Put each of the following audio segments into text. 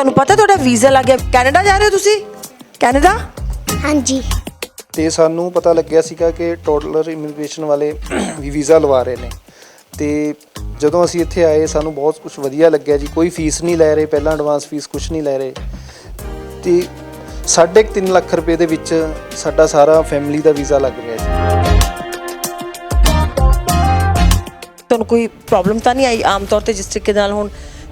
ਤੁਹਾਨੂੰ ਪਤਾ ਤੁਹਾਡਾ ਵੀਜ਼ਾ ਲੱਗ ਗਿਆ। ਕੈਨੇਡਾ ਜਾ ਰਹੇ ਹੋ ਤੁਸੀਂ? ਕੈਨੇਡਾ? ਹਾਂਜੀ। ਤੇ ਸਾਨੂੰ ਪਤਾ ਲੱਗਿਆ ਸੀਗਾ ਕਿ ਟੋਡਲਰ ਇਮੀਗ੍ਰੇਸ਼ਨ ਵਾਲੇ ਵੀ ਵੀਜ਼ਾ ਲਵਾ ਰਹੇ ਨੇ। ਤੇ ਜਦੋਂ ਅਸੀਂ ਇੱਥੇ ਆਏ ਸਾਨੂੰ ਬਹੁਤ ਕੁਝ ਵਧੀਆ ਲੱਗਿਆ ਜੀ। ਕੋਈ ਫੀਸ ਨਹੀਂ ਲੈ ਰਹੇ ਪਹਿਲਾਂ ਐਡਵਾਂਸ ਫੀਸ ਕੁਝ ਨਹੀਂ ਲੈ ਰਹੇ। ਤੇ ਸਾਢੇ ਕੁ ਤਿੰਨ ਲੱਖ ਰੁਪਏ ਦੇ ਵਿੱਚ ਸਾਡਾ ਸਾਰਾ ਫੈਮਿਲੀ ਦਾ ਵੀਜ਼ਾ ਲੱਗ ਰਿਹਾ ਜੀ। ਤੁਹਾਨੂੰ ਕੋਈ ਪ੍ਰੋਬਲਮ ਤਾਂ ਨਹੀਂ ਆਈ ਆਮ ਤੌਰ ਤੇ ਜਿਸ ਤਰੀਕੇ ਨਾਲ ਹੁਣ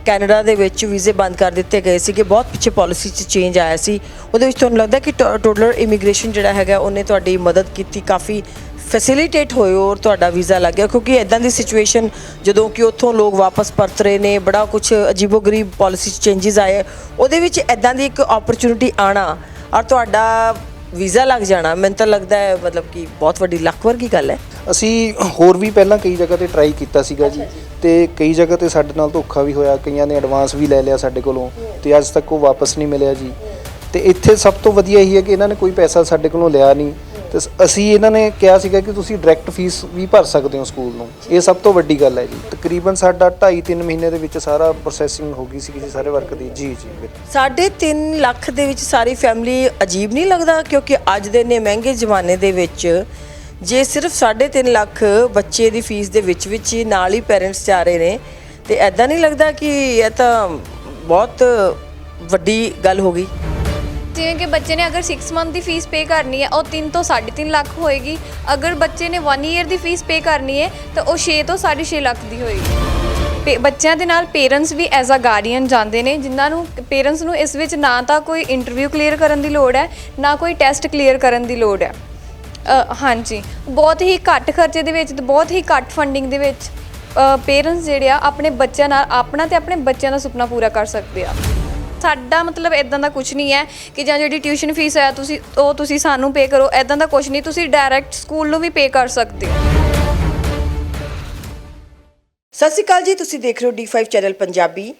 ਕੈਨੇਡਾ ਦੇ ਵਿੱਚ ਵੀਜ਼ੇ ਬੰਦ ਕਰ ਦਿੱਤੇ ਗਏ ਸੀ ਕਿ ਬਹੁਤ ਪਿੱਛੇ ਪਾਲਿਸੀ 'ਚ ਚੇਂਜ ਆਇਆ ਸੀ। ਉਹਦੇ ਵਿੱਚ ਤੁਹਾਨੂੰ ਲੱਗਦਾ ਕਿ ਟੋਟਲ ਇਮੀਗ੍ਰੇਸ਼ਨ ਜਿਹੜਾ ਹੈਗਾ ਉਹਨੇ ਤੁਹਾਡੀ ਮਦਦ ਕੀਤੀ ਕਾਫੀ ਫੈਸਿਲਿਟੇਟ ਹੋਏ ਔਰ ਤੁਹਾਡਾ ਵੀਜ਼ਾ ਲੱਗ ਗਿਆ। ਕਿਉਂਕਿ ਇਦਾਂ ਦੀ ਸਿਚੁਏਸ਼ਨ ਜਦੋਂ ਕਿ ਉੱਥੋਂ ਲੋਕ ਵਾਪਸ ਪਰਤ ਰਹੇ ਨੇ ਬੜਾ ਕੁਝ ਅਜੀਬੋ-ਗਰੀਬ ਪਾਲਿਸੀ ਚੇਂਜਸ ਆਏ। ਉਹਦੇ ਵਿੱਚ ਇਦਾਂ ਦੀ ਇੱਕ ਓਪਰਚ्युनिटी ਆਣਾ ਔਰ ਤੁਹਾਡਾ ਵੀਜ਼ਾ ਲੱਗ ਜਾਣਾ ਮੈਨੂੰ ਤਾਂ ਲੱਗਦਾ ਹੈ ਮਤਲਬ ਕਿ ਬਹੁਤ ਵੱਡੀ ਲੱਖ ਵਰਗੀ ਗੱਲ ਹੈ। ਅਸੀਂ ਹੋਰ ਵੀ ਪਹਿਲਾਂ ਕਈ ਜਗ੍ਹਾ ਤੇ ਟਰਾਈ ਕੀਤਾ ਸੀਗਾ ਜੀ। ਤੇ ਕਈ ਜਗ੍ਹਾ ਤੇ ਸਾਡੇ ਨਾਲ ਧੋਖਾ ਵੀ ਹੋਇਆ, ਕਈਆਂ ਨੇ ਐਡਵਾਂਸ ਵੀ ਲੈ ਲਿਆ ਸਾਡੇ ਕੋਲੋਂ ਤੇ ਅੱਜ ਤੱਕ ਉਹ ਵਾਪਸ ਨਹੀਂ ਮਿਲਿਆ ਜੀ। ਤੇ ਇੱਥੇ ਸਭ ਤੋਂ ਵਧੀਆ ਇਹੀ ਹੈ ਕਿ ਇਹਨਾਂ ਨੇ ਕੋਈ ਪੈਸਾ ਸਾਡੇ ਕੋਲੋਂ ਲਿਆ ਨਹੀਂ। ਤੇ ਅਸੀਂ ਇਹਨਾਂ ਨੇ ਕਿਹਾ ਸੀਗਾ ਕਿ ਤੁਸੀਂ ਡਾਇਰੈਕਟ ਫੀਸ ਵੀ ਭਰ ਸਕਦੇ ਹੋ ਸਕੂਲ ਨੂੰ। ਇਹ ਸਭ ਤੋਂ ਵੱਡੀ ਗੱਲ ਹੈ ਜੀ। ਤਕਰੀਬਨ ਸਾਡਾ 2.5 3 ਮਹੀਨੇ ਦੇ ਵਿੱਚ ਸਾਰਾ ਪ੍ਰੋਸੈਸਿੰਗ ਹੋ ਗਈ ਸੀ ਜੀ ਸਾਰੇ ਵਰਕ ਦੀ। ਜੀ ਜੀ ਸਾਢੇ ਤਿੰਨ ਲੱਖ ਦੇ ਵਿੱਚ ਸਾਰੀ ਫੈਮਿਲੀ ਅਜੀਬ ਨਹੀਂ ਲੱਗਦਾ? ਕਿਉਂਕਿ ਅੱਜ ਦੇ ਨੇ ਮਹਿੰਗੇ ਜ਼ਮਾਨੇ ਦੇ ਵਿੱਚ ਜੇ ਸਿਰਫ ਸਾਢੇ ਤਿੰਨ ਲੱਖ ਬੱਚੇ ਦੀ ਫੀਸ ਦੇ ਵਿੱਚ ਵਿੱਚ ਹੀ ਨਾਲ ਹੀ ਪੇਰੈਂਟਸ ਜਾ ਰਹੇ ਨੇ, ਤੇ ਐਦਾਂ ਨਹੀਂ ਲੱਗਦਾ ਕਿ ਇਹ ਤਾਂ ਬਹੁਤ ਵੱਡੀ ਗੱਲ ਹੋ ਗਈ? ਜਿਵੇਂ ਕਿ ਬੱਚੇ ਨੇ ਅਗਰ 6 ਮੰਥ ਦੀ ਫੀਸ ਪੇ ਕਰਨੀ ਹੈ, ਉਹ 3 ਤੋਂ 3.5 ਲੱਖ ਹੋਏਗੀ। ਅਗਰ ਬੱਚੇ ਨੇ 1 ਈਅਰ ਦੀ ਫੀਸ ਪੇ ਕਰਨੀ ਹੈ, ਤਾਂ ਉਹ 6 ਤੋਂ 6.5 ਲੱਖ ਦੀ ਹੋਏਗੀ। ਪੇ- ਬੱਚਿਆਂ ਦੇ ਨਾਲ ਪੇਰੈਂਟਸ ਵੀ ਐਜ਼ ਅ ਗਾਰਡੀਅਨ ਜਾਂਦੇ ਨੇ, ਜਿਨ੍ਹਾਂ ਨੂੰ ਪੇਰੈਂਟਸ ਨੂੰ ਇਸ ਵਿੱਚ ਨਾ ਤਾਂ ਕੋਈ ਇੰਟਰਵਿਊ ਕਲੀਅਰ ਕਰਨ ਦੀ ਲੋੜ ਹੈ, ਨਾ ਕੋਈ ਟੈਸਟ ਕਲੀਅਰ ਕਰਨ ਦੀ ਲੋੜ ਹੈ। ਅ, ਹਾਂਜੀ। ਬਹੁਤ ਹੀ ਘੱਟ ਖਰਚੇ ਦੇ ਵਿੱਚ ਤੇ ਬਹੁਤ ਹੀ ਘੱਟ ਫੰਡਿੰਗ ਦੇ ਵਿੱਚ ਪੇਰੈਂਟਸ ਜਿਹੜੇ ਆ ਆਪਣੇ ਬੱਚਿਆਂ ਨਾਲ ਆਪਣਾ ਤੇ ਆਪਣੇ ਬੱਚਿਆਂ ਦਾ ਸੁਪਨਾ ਪੂਰਾ ਕਰ ਸਕਦੇ ਆ। ਸਾਡਾ ਮਤਲਬ ਇਦਾਂ ਦਾ ਕੁਝ ਨਹੀਂ ਹੈ ਕਿ ਜਾਂ ਜਿਹੜੀ ਟਿਊਸ਼ਨ ਫੀਸ ਹੈ ਤੁਸੀਂ ਉਹ ਤੁਸੀਂ ਸਾਨੂੰ ਪੇ ਕਰੋ। ਇਦਾਂ ਦਾ ਕੁਝ ਨਹੀਂ ਤੁਸੀਂ ਡਾਇਰੈਕਟ ਸਕੂਲ ਨੂੰ ਵੀ ਪੇ ਕਰ ਸਕਦੇ ਹੋ। ਸਤਿ ਸ਼੍ਰੀ ਅਕਾਲ ਜੀ ਤੁਸੀਂ ਦੇਖ ਰਹੇ ਹੋ D5 ਚੈਨਲ ਪੰਜਾਬੀ।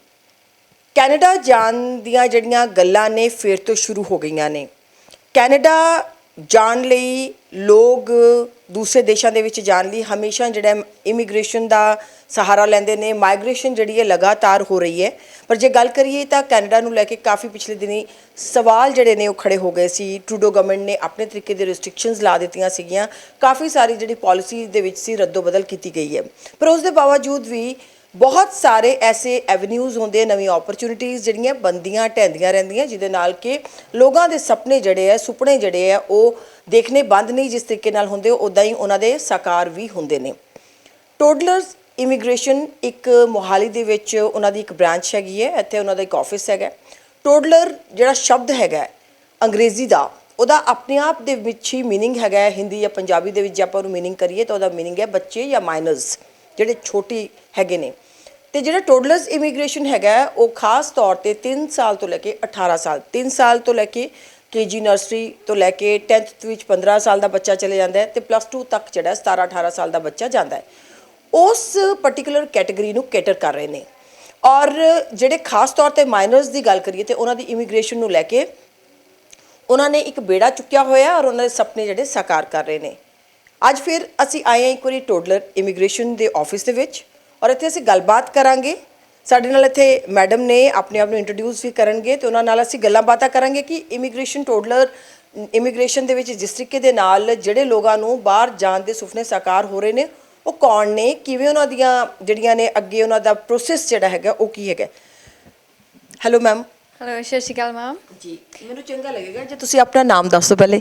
ਕੈਨੇਡਾ ਜਾਣ ਦੀਆਂ ਜਿਹੜੀਆਂ ਗੱਲਾਂ ਨੇ ਫਿਰ ਤੋਂ ਸ਼ੁਰੂ ਹੋ ਗਈਆਂ ਨੇ। ਕੈਨੇਡਾ ਜਾਣ ਲਈ, ਲੋਕ ਦੂਸਰੇ ਦੇਸ਼ਾਂ ਦੇ ਵਿੱਚ ਜਾਣ ਲਈ ਹਮੇਸ਼ਾ ਜਿਹੜਾ ਇਮੀਗ੍ਰੇਸ਼ਨ ਦਾ ਸਹਾਰਾ ਲੈਂਦੇ ਨੇ ਮਾਈਗ੍ਰੇਸ਼ਨ ਜਿਹੜੀ ਹੈ ਲਗਾਤਾਰ ਹੋ ਰਹੀ ਹੈ। ਪਰ ਜੇ ਗੱਲ ਕਰੀਏ ਤਾਂ ਕੈਨੇਡਾ ਨੂੰ ਲੈ ਕੇ ਕਾਫੀ ਪਿਛਲੇ ਦਿਨੀ ਸਵਾਲ ਜਿਹੜੇ ਨੇ ਉਹ ਖੜੇ ਹੋ ਗਏ ਸੀ। ਟਰੂਡੋ ਗਵਰਨਮੈਂਟ ਨੇ ਆਪਣੇ ਤਰੀਕੇ ਦੇ ਰੈਸਟ੍ਰਿਕਸ਼ਨਸ ਲਾ ਦਿੱਤੀਆਂ ਸੀਗੀਆਂ। ਕਾਫੀ ਸਾਰੀ ਜਿਹੜੀ ਪਾਲਿਸੀ ਦੇ ਵਿੱਚ ਸੀ ਰੱਦੋ ਬਦਲ ਕੀਤੀ ਗਈ ਹੈ। ਪਰ ਉਸ ਦੇ ਬਾਵਜੂਦ ਵੀ ਬਹੁਤ ਸਾਰੇ ਐਸੇ ਐਵਨਿਊਜ਼ ਹੁੰਦੇ ਨਵੀਂ ਓਪਰਚ्युनिटीज ਜਿਹੜੀਆਂ ਬੰਦੀਆਂ ਟੈਂਦੀਆਂ ਰਹਿੰਦੀਆਂ, ਜਿਹਦੇ ਨਾਲ ਕਿ ਲੋਕਾਂ ਦੇ ਸੁਪਨੇ ਜਿਹੜੇ ਆ, ਸੁਪਨੇ ਜਿਹੜੇ ਆ, ਉਹ ਦੇਖਨੇ ਬੰਦ ਨਹੀਂ ਜਿਸ ਤਰੀਕੇ ਨਾਲ ਹੁੰਦੇ ਉਦਾਂ ਹੀ ਉਹਨਾਂ ਦੇ ਸਾਕਾਰ ਵੀ ਹੁੰਦੇ ਨੇ। ਟੋਡਲਰਸ ਇਮੀਗ੍ਰੇਸ਼ਨ ਇੱਕ ਮੋਹਾਲੀ ਦੇ ਵਿੱਚ ਉਹਨਾਂ ਦੀ ਇੱਕ ਬ੍ਰਾਂਚ ਹੈਗੀ ਹੈ, ਇੱਥੇ ਉਹਨਾਂ ਦਾ ਇੱਕ ਆਫਿਸ ਹੈਗਾ ਟੋਡਲਰ ਜਿਹੜਾ ਸ਼ਬਦ ਹੈਗਾ ਅੰਗਰੇਜ਼ੀ ਦਾ, ਉਹਦਾ ਆਪਣੇ ਆਪ ਦੇ ਵਿੱਚ ਹੀ मीनिंग ਹੈਗਾ ਹੈ, ਹਿੰਦੀ ਜਾਂ ਪੰਜਾਬੀ ਦੇ ਵਿੱਚ ਜੇ ਆਪਾਂ ਉਹਨੂੰ मीनिंग ਕਰੀਏ ਤਾਂ ਉਹਦਾ मीनिंग ਹੈ ਬੱਚੇ ਜਾਂ ਮਾਈਨਰਸ ਜਿਹੜੇ ਛੋਟੀ ਹੈਗੇ ਨੇ। ਤੇ ਜਿਹੜਾ ਟੋਡਲਰਸ ਇਮੀਗ੍ਰੇਸ਼ਨ ਹੈਗਾ, ਉਹ ਖਾਸ ਤੌਰ ਤੇ 3 ਸਾਲ ਤੋਂ ਲੈ ਕੇ 18 ਸਾਲ 3 ਸਾਲ ਤੋਂ ਲੈ ਕੇ ਕੇਜੀ ਨਰਸਰੀ ਤੋਂ ਲੈ ਕੇ 10th ਵਿੱਚ 15 ਸਾਲ ਦਾ ਬੱਚਾ ਚਲੇ ਜਾਂਦਾ ਹੈ ਤੇ ਪਲੱਸ 2 ਤੱਕ ਜਿਹੜਾ 17 18 ਸਾਲ ਦਾ ਬੱਚਾ ਜਾਂਦਾ ਹੈ। ਉਸ ਪਾਰਟਿਕੂਲਰ ਕੈਟਾਗਰੀ ਨੂੰ ਕੈਟਰ ਕਰ ਰਹੇ ਨੇ। ਔਰ ਜਿਹੜੇ ਖਾਸ ਤੌਰ ਤੇ ਮਾਈਨਰਸ ਦੀ ਗੱਲ ਕਰੀਏ ਤੇ ਉਹਨਾਂ ਦੀ ਇਮੀਗ੍ਰੇਸ਼ਨ ਨੂੰ ਲੈ ਕੇ ਉਹਨਾਂ ਨੇ ਇੱਕ ਬੇੜਾ ਚੁੱਕਿਆ ਹੋਇਆ ਔਰ ਉਹਨਾਂ ਦੇ ਸੁਪਨੇ ਜਿਹੜੇ ਸਾਕਾਰ ਕਰ ਰਹੇ ਨੇ। ਅੱਜ ਫਿਰ ਅਸੀਂ ਆਏ ਹਾਂ ਇੱਕ ਵਾਰੀ ਟੋਡਲਰ ਇਮੀਗ੍ਰੇਸ਼ਨ ਦੇ ਆਫਿਸ ਦੇ ਵਿੱਚ। ਔਰ ਇੱਥੇ ਅਸੀਂ ਗੱਲਬਾਤ ਕਰਾਂਗੇ। ਸਾਡੇ ਨਾਲ ਇੱਥੇ ਮੈਡਮ ਨੇ ਆਪਣੇ ਆਪ ਨੂੰ ਇੰਟਰੋਡਿਊਸ ਵੀ ਕਰਨਗੇ ਤੇ ਉਹਨਾਂ ਨਾਲ ਅਸੀਂ ਗੱਲਾਂ ਬਾਤਾਂ ਕਰਾਂਗੇ ਕਿ ਇਮੀਗ੍ਰੇਸ਼ਨ ਟੋਡਲਰ ਇਮੀਗ੍ਰੇਸ਼ਨ ਦੇ ਵਿੱਚ ਜਿਸ ਤਰੀਕੇ ਦੇ ਨਾਲ ਜਿਹੜੇ ਲੋਕਾਂ ਨੂੰ ਬਾਹਰ ਜਾਣ ਦੇ ਸੁਪਨੇ ਸਾਕਾਰ ਹੋ ਰਹੇ ਨੇ ਉਹ ਕੌਣ ਨੇ ਕਿਵੇਂ ਉਹਨਾਂ ਦੀਆਂ ਜਿਹੜੀਆਂ ਨੇ ਅੱਗੇ ਉਹਨਾਂ ਦਾ ਪ੍ਰੋਸੈਸ ਜਿਹੜਾ ਹੈਗਾ ਉਹ ਕੀ ਹੈਗਾ। ਹੈਲੋ ਮੈਮ ਹੈਲੋ ਸਤਿ ਸ਼੍ਰੀ ਅਕਾਲ ਮੈਮ ਜੀ ਮੈਨੂੰ ਚੰਗਾ ਲੱਗੇਗਾ ਜੇ ਤੁਸੀਂ ਆਪਣਾ ਨਾਮ ਦੱਸ ਪਹਿਲੇ।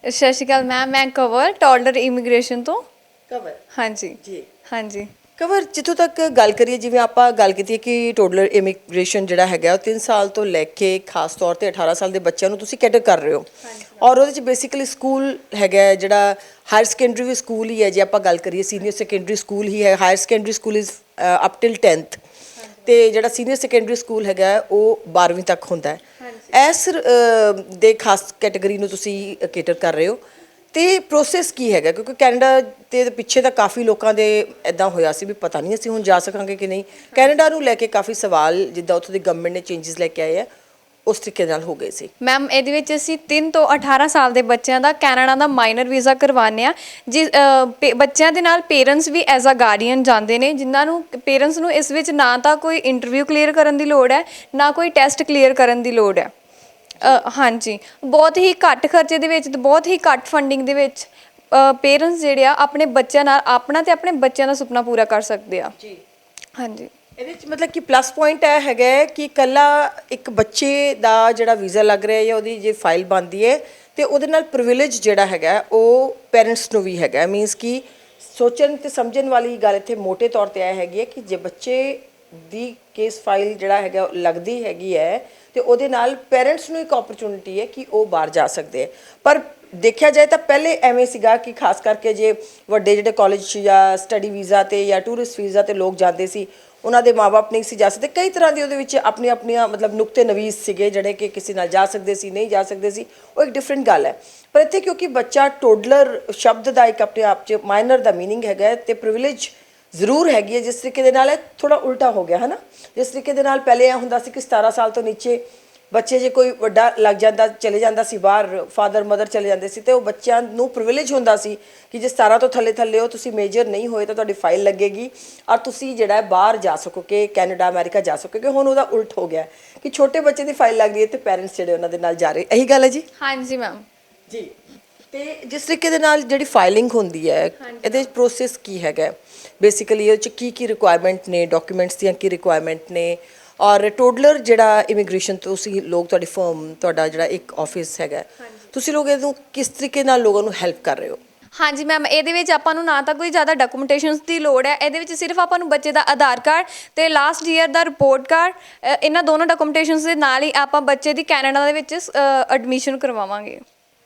ਸਤਿ ਸ਼੍ਰੀ ਅਕਾਲ ਮੈਮ ਮੈਂ ਕਵਰ ਟੋਲਰ ਇਮੀਗ੍ਰੇਸ਼ਨ ਤੋਂ। ਕਵਰ ਹਾਂਜੀ। ਜੀ। ਹਾਂਜੀ। ਕਵਰ ਜਿੱਥੋਂ ਤੱਕ ਗੱਲ ਕਰੀਏ ਜਿਵੇਂ ਆਪਾਂ ਗੱਲ ਕੀਤੀ ਹੈ ਕਿ ਟੋਡਲਰ ਇਮੀਗ੍ਰੇਸ਼ਨ ਜਿਹੜਾ ਹੈਗਾ ਉਹ 3 ਸਾਲ ਤੋਂ ਲੈ ਕੇ ਖਾਸ ਤੌਰ ਤੇ 18 ਸਾਲ ਦੇ ਬੱਚਿਆਂ ਨੂੰ ਤੁਸੀਂ ਕੈਟਰ ਕਰ ਰਹੇ ਹੋ। ਔਰ ਉਹਦੇ ਚ ਬੇਸਿਕਲੀ ਸਕੂਲ ਹੈਗਾ ਜਿਹੜਾ ਹਾਇਰ ਸੈਕੰਡਰੀ ਵੀ ਸਕੂਲ ਹੀ ਹੈ ਜੇ ਆਪਾਂ ਗੱਲ ਕਰੀਏ ਸੀਨੀਅਰ ਸੈਕੰਡਰੀ ਸਕੂਲ ਹੀ ਹੈ। Higher secondary school is up till 10th ਤੇ ਜਿਹੜਾ ਸੀਨੀਅਰ ਸੈਕੰਡਰੀ ਸਕੂਲ ਹੈਗਾ ਉਹ 12ਵੀਂ ਤੱਕ ਹੁੰਦਾ ਹੈ। ਇਸ ਦੇ ਖਾਸ ਕੈਟਾਗਰੀ ਨੂੰ ਤੁਸੀਂ ਕੇਟਰ ਕਰ ਰਹੇ ਹੋ। ਤੇ ਪ੍ਰੋਸੈਸ ਕੀ ਹੈਗਾ? ਕਿਉਂਕਿ ਕੈਨੇਡਾ ਤੇ ਪਿੱਛੇ ਤਾਂ ਕਾਫੀ ਲੋਕਾਂ ਦੇ ਐਦਾਂ ਹੋਇਆ ਸੀ ਵੀ ਪਤਾ ਨਹੀਂ ਅਸੀਂ ਹੁਣ ਜਾ ਸਕਾਂਗੇ ਕਿ ਨਹੀਂ। ਕੈਨੇਡਾ ਨੂੰ ਲੈ ਕੇ ਕਾਫੀ ਸਵਾਲ ਜਿੱਦਾਂ ਉੱਥੋਂ ਦੀ ਗਵਰਨਮੈਂਟ ਨੇ ਚੇਂਜਸ ਲੈ ਕੇ ਆਏ ਆ ਉਸ ਤਰੀਕੇ ਨਾਲ ਹੋ ਗਏ ਸੀ। ਮੈਮ ਇਹਦੇ ਵਿੱਚ ਅਸੀਂ 3 ਤੋਂ 18 ਸਾਲ ਦੇ ਬੱਚਿਆਂ ਦਾ ਕੈਨੇਡਾ ਦਾ ਮਾਈਨਰ ਵੀਜ਼ਾ ਕਰਵਾਉਂਦੇ ਆ ਜਿਸ ਅ, ਪੇ- ਬੱਚਿਆਂ ਦੇ ਨਾਲ ਪੇਰੈਂਟਸ ਵੀ ਐਜ਼ ਅ ਗਾਰਡੀਅਨ ਜਾਂਦੇ ਨੇ ਜਿਨ੍ਹਾਂ ਨੂੰ ਪੇਰੈਂਟਸ ਨੂੰ ਇਸ ਵਿੱਚ ਨਾ ਤਾਂ ਕੋਈ ਇੰਟਰਵਿਊ ਕਲੀਅਰ ਕਰਨ ਦੀ ਲੋੜ ਹੈ ਨਾ ਕੋਈ ਟੈਸਟ ਕਲੀਅਰ ਕਰਨ ਦੀ ਲੋੜ ਹੈ। ਅ, ਹਾਂਜੀ। ਬਹੁਤ ਹੀ ਘੱਟ ਖਰਚੇ ਦੇ ਵਿੱਚ ਤੇ ਬਹੁਤ ਹੀ ਘੱਟ ਫੰਡਿੰਗ ਦੇ ਵਿੱਚ ਪੇਰੈਂਟਸ ਜਿਹੜੇ ਆ ਆਪਣੇ ਬੱਚਿਆਂ ਨਾਲ ਆਪਣਾ ਤੇ ਆਪਣੇ ਬੱਚਿਆਂ ਦਾ ਸੁਪਨਾ ਪੂਰਾ ਕਰ ਸਕਦੇ ਆ। ਜੀ। ਹਾਂਜੀ। ਇਹਦੇ ਵਿੱਚ ਮਤਲਬ ਕਿ ਪਲੱਸ ਪੁਆਇੰਟ ਇਹ ਹੈਗਾ ਹੈ ਕਿ ਕੱਲਾ ਇੱਕ ਬੱਚੇ ਦਾ ਜਿਹੜਾ ਵੀਜ਼ਾ ਲੱਗ ਰਿਹਾ ਹੈ ਜਾਂ ਉਹਦੀ ਜੇ ਫਾਈਲ ਬਣਦੀ ਹੈ ਤੇ ਉਹਦੇ ਨਾਲ ਪ੍ਰਿਵਿਲੇਜ ਜਿਹੜਾ ਹੈਗਾ ਹੈ, ਉਹ ਪੇਰੈਂਟਸ ਨੂੰ ਵੀ ਹੈਗਾ ਮੀਨਸ ਕਿ ਸੋਚਣ ਤੇ ਸਮਝਣ ਵਾਲੀ ਗੱਲ ਇੱਥੇ ਮੋٹے ਤੌਰ ਤੇ ਇਹ ਹੈਗੀ ਹੈ ਕਿ ਜੇ ਬੱਚੇ ਦੀ ਕੇਸ ਫਾਈਲ ਜਿਹੜਾ ਹੈਗਾ ਉਹ ਲੱਗਦੀ ਹੈਗੀ ਹੈ ਤੇ ਉਹਦੇ ਨਾਲ ਪੇਰੈਂਟਸ ਨੂੰ ਇੱਕ ਓਪਰਚੁਨਿਟੀ ਹੈ ਕਿ ਉਹ ਬਾਹਰ ਜਾ ਸਕਦੇ ਹੈ ਪਰ ਦੇਖਿਆ ਜਾਏ ਤਾਂ ਪਹਿਲੇ ਐਵੇਂ ਸੀਗਾ ਕਿ ਖਾਸ ਕਰਕੇ ਜੇ ਵੱਡੇ ਜਿਹੜੇ ਕਾਲਜ ਜਾਂ ਸਟੱਡੀ ਵੀਜ਼ਾ ਤੇ ਜਾਂ ਟੂਰਿਸਟ ਵੀਜ਼ਾ ਤੇ ਲੋਕ ਜਾਂਦੇ ਸੀ ਉਹਨਾਂ ਦੇ ਮਾਪੇ ਨਹੀਂ ਸੀ ਜਾ ਸਕਦੇ ਕਈ ਤਰ੍ਹਾਂ ਦੀ ਉਹਦੇ ਵਿੱਚ ਆਪਣੀ ਆਪਣੀਆਂ ਮਤਲਬ ਨੁਕਤੇ ਨਵੀਸ ਸੀਗੇ ਜਿਹੜੇ ਕਿ ਕਿਸੇ ਨਾਲ ਜਾ ਸਕਦੇ ਸੀ ਨਹੀਂ ਜਾ ਸਕਦੇ ਸੀ ਉਹ ਇੱਕ ਡਿਫਰੈਂਟ ਗੱਲ ਹੈ ਪਰ ਇੱਥੇ ਕਿਉਂਕਿ ਬੱਚਾ ਟੋਡਲਰ ਸ਼ਬਦ ਦਾ ਇੱਕ ਆਪਣੇ ਆਪ 'ਚ ਮਾਈਨਰ ਦਾ मीनिंग ਹੈਗਾ ਹੈ ਤੇ ਪ੍ਰਿਵਿਲੇਜ ਜ਼ਰੂਰ ਹੈਗੀ ਹੈ ਜਿਸ ਤਰੀਕੇ ਦੇ ਨਾਲ ਇਹ ਥੋੜਾ ਉਲਟਾ ਹੋ ਗਿਆ ਹੈ ਨਾ ਜਿਸ ਤਰੀਕੇ ਦੇ ਨਾਲ ਪਹਿਲੇ ਇਹ ਹੁੰਦਾ ਸੀ ਕਿ 17 ਸਾਲ ਤੋਂ ਨੀਚੇ ਬੱਚੇ ਜੇ ਕੋਈ ਵੱਡਾ ਲੱਗ ਜਾਂਦਾ ਚਲੇ ਜਾਂਦਾ ਸੀ ਬਾਹਰ ਫਾਦਰ ਮਦਰ ਚਲੇ ਜਾਂਦੇ ਸੀ ਤੇ ਉਹ ਬੱਚਿਆਂ ਨੂੰ ਪ੍ਰਿਵਿਲੇਜ ਹੁੰਦਾ ਸੀ ਕਿ ਜੇ 17 ਤੋਂ ਥੱਲੇ ਥੱਲੇ ਹੋ ਤੁਸੀਂ ਮੇਜਰ ਨਹੀਂ ਹੋਏ ਤਾਂ ਤੁਹਾਡੀ ਫਾਈਲ ਲੱਗੇਗੀ ਔਰ ਤੁਸੀਂ ਜਿਹੜਾ ਹੈ ਬਾਹਰ ਜਾ ਸਕੋਗੇ ਕੈਨੇਡਾ ਅਮਰੀਕਾ ਜਾ ਸਕੋਗੇ ਹੁਣ ਉਹਦਾ ਉਲਟ ਹੋ ਗਿਆ ਕਿ ਛੋਟੇ ਬੱਚੇ ਦੀ ਫਾਈਲ ਲੱਗ ਰਹੀ ਹੈ ਤੇ ਪੇਰੈਂਟਸ ਜਿਹੜੇ ਉਹਨਾਂ ਦੇ ਨਾਲ ਜਾ ਰਹੇ ਇਹੀ ਗੱਲ ਹੈ ਜੀ? ਹਾਂਜੀ ਮੈਮ ਜੀ। ਤੇ ਜਿਸ ਤਰੀਕੇ ਦੇ ਨਾਲ ਜਿਹੜੀ ਫਾਈਲਿੰਗ ਹੁੰਦੀ ਹੈ ਇਹਦੇ ਪ੍ਰੋਸੈਸ ਕੀ ਹੈਗਾ ਬੇਸਿਕਲੀ ਇਹ ਚ ਕੀ ਕੀ ਰਿਕੁਆਇਰਮੈਂਟ ਨੇ ਡਾਕੂਮੈਂਟਸ ਦੀਆਂ ਕੀ ਰਿਕੁਆਇਰਮੈਂਟ ਨੇ? ਔਰ ਟੋਡਲਰ ਜਿਹੜਾ ਇਮੀਗ੍ਰੇਸ਼ਨ ਤੁਸੀਂ ਲੋਕ ਤੁਹਾਡੀ ਫਰਮ ਤੁਹਾਡਾ ਜਿਹੜਾ ਇੱਕ ਆਫਿਸ ਹੈਗਾ ਤੁਸੀਂ ਲੋਕ ਇਹਨੂੰ ਕਿਸ ਤਰੀਕੇ ਨਾਲ ਲੋਕਾਂ ਨੂੰ ਹੈਲਪ ਕਰ ਰਹੇ ਹੋ? ਹਾਂਜੀ ਮੈਮ ਇਹਦੇ ਵਿੱਚ ਆਪਾਂ ਨੂੰ ਨਾ ਤਾਂ ਕੋਈ ਜ਼ਿਆਦਾ ਡਾਕੂਮੈਂਟੇਸ਼ਨਸ ਦੀ ਲੋੜ ਹੈ ਇਹਦੇ ਵਿੱਚ ਸਿਰਫ ਆਪਾਂ ਨੂੰ ਬੱਚੇ ਦਾ ਆਧਾਰ ਕਾਰਡ ਤੇ ਲਾਸਟ ਈਅਰ ਦਾ ਰਿਪੋਰਟ ਕਾਰਡ ਅ, ਇਹਨਾਂ ਦੋਨੋਂ ਡਾਕੂਮੈਂਟੇਸ਼ਨਸ ਦੇ ਨਾਲ ਹੀ ਆਪਾਂ ਬੱਚੇ ਦੀ ਕੈਨੇਡਾ ਦੇ ਵਿੱਚ ਐਡਮਿਸ਼ਨ ਕਰਵਾਵਾਂਗੇ।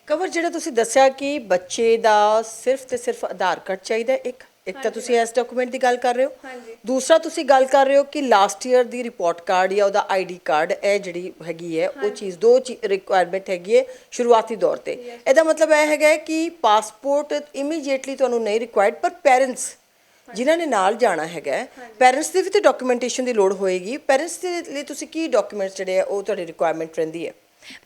ਕਵਰ ਜਿਹੜਾ ਤੁਸੀਂ ਦੱਸਿਆ ਕਿ ਬੱਚੇ ਦਾ ਸਿਰਫ ਤੇ ਸਿਰਫ ਆਧਾਰ ਕਾਰਡ ਚਾਹੀਦਾ ਹੈ, ਇੱਕ? ਇੱਕ ਤਾਂ ਤੁਸੀਂ ਇਸ ਡਾਕੂਮੈਂਟ ਦੀ ਗੱਲ ਕਰ ਰਹੇ ਹੋ। ਹਾਂਜੀ। ਦੂਸਰਾ ਤੁਸੀਂ ਗੱਲ ਕਰ ਰਹੇ ਹੋ ਕਿ ਲਾਸਟ ਈਅਰ ਦੀ ਰਿਪੋਰਟ ਕਾਰਡ ਜਾਂ ਉਹਦਾ ਆਈਡੀ ਕਾਰਡ ਇਹ ਜਿਹੜੀ ਹੈਗੀ ਹੈ ਉਹ ਚੀਜ਼ ਦੋ ਰਿਕੁਆਇਰਮੈਂਟ ਹੈਗੀ ਹੈ ਸ਼ੁਰੂਆਤੀ ਦੌਰ ਤੇ। ਇਹਦਾ ਮਤਲਬ ਇਹ ਹੈਗਾ ਕਿ ਪਾਸਪੋਰਟ ਇਮੀਡੀਏਟਲੀ ਤੁਹਾਨੂੰ ਨਹੀਂ ਰਿਕੁਆਇਰਡ ਪਰ ਪੈਰੈਂਟਸ ਜਿਨ੍ਹਾਂ ਨੇ ਨਾਲ ਜਾਣਾ ਹੈਗਾ ਪੈਰੈਂਟਸ ਦੀ ਵੀ ਤੇ ਡਾਕੂਮੈਂਟੇਸ਼ਨ ਦੀ ਲੋੜ ਹੋਏਗੀ। ਪੈਰੈਂਟਸ ਦੇ ਲਈ ਤੁਸੀਂ ਕੀ ਡਾਕੂਮੈਂਟਸ ਜਿਹੜੇ ਆ ਉਹ ਤੁਹਾਡੀ ਰਿਕੁਆਇਰਮੈਂਟ ਰਹਿੰਦੀ ਹੈ?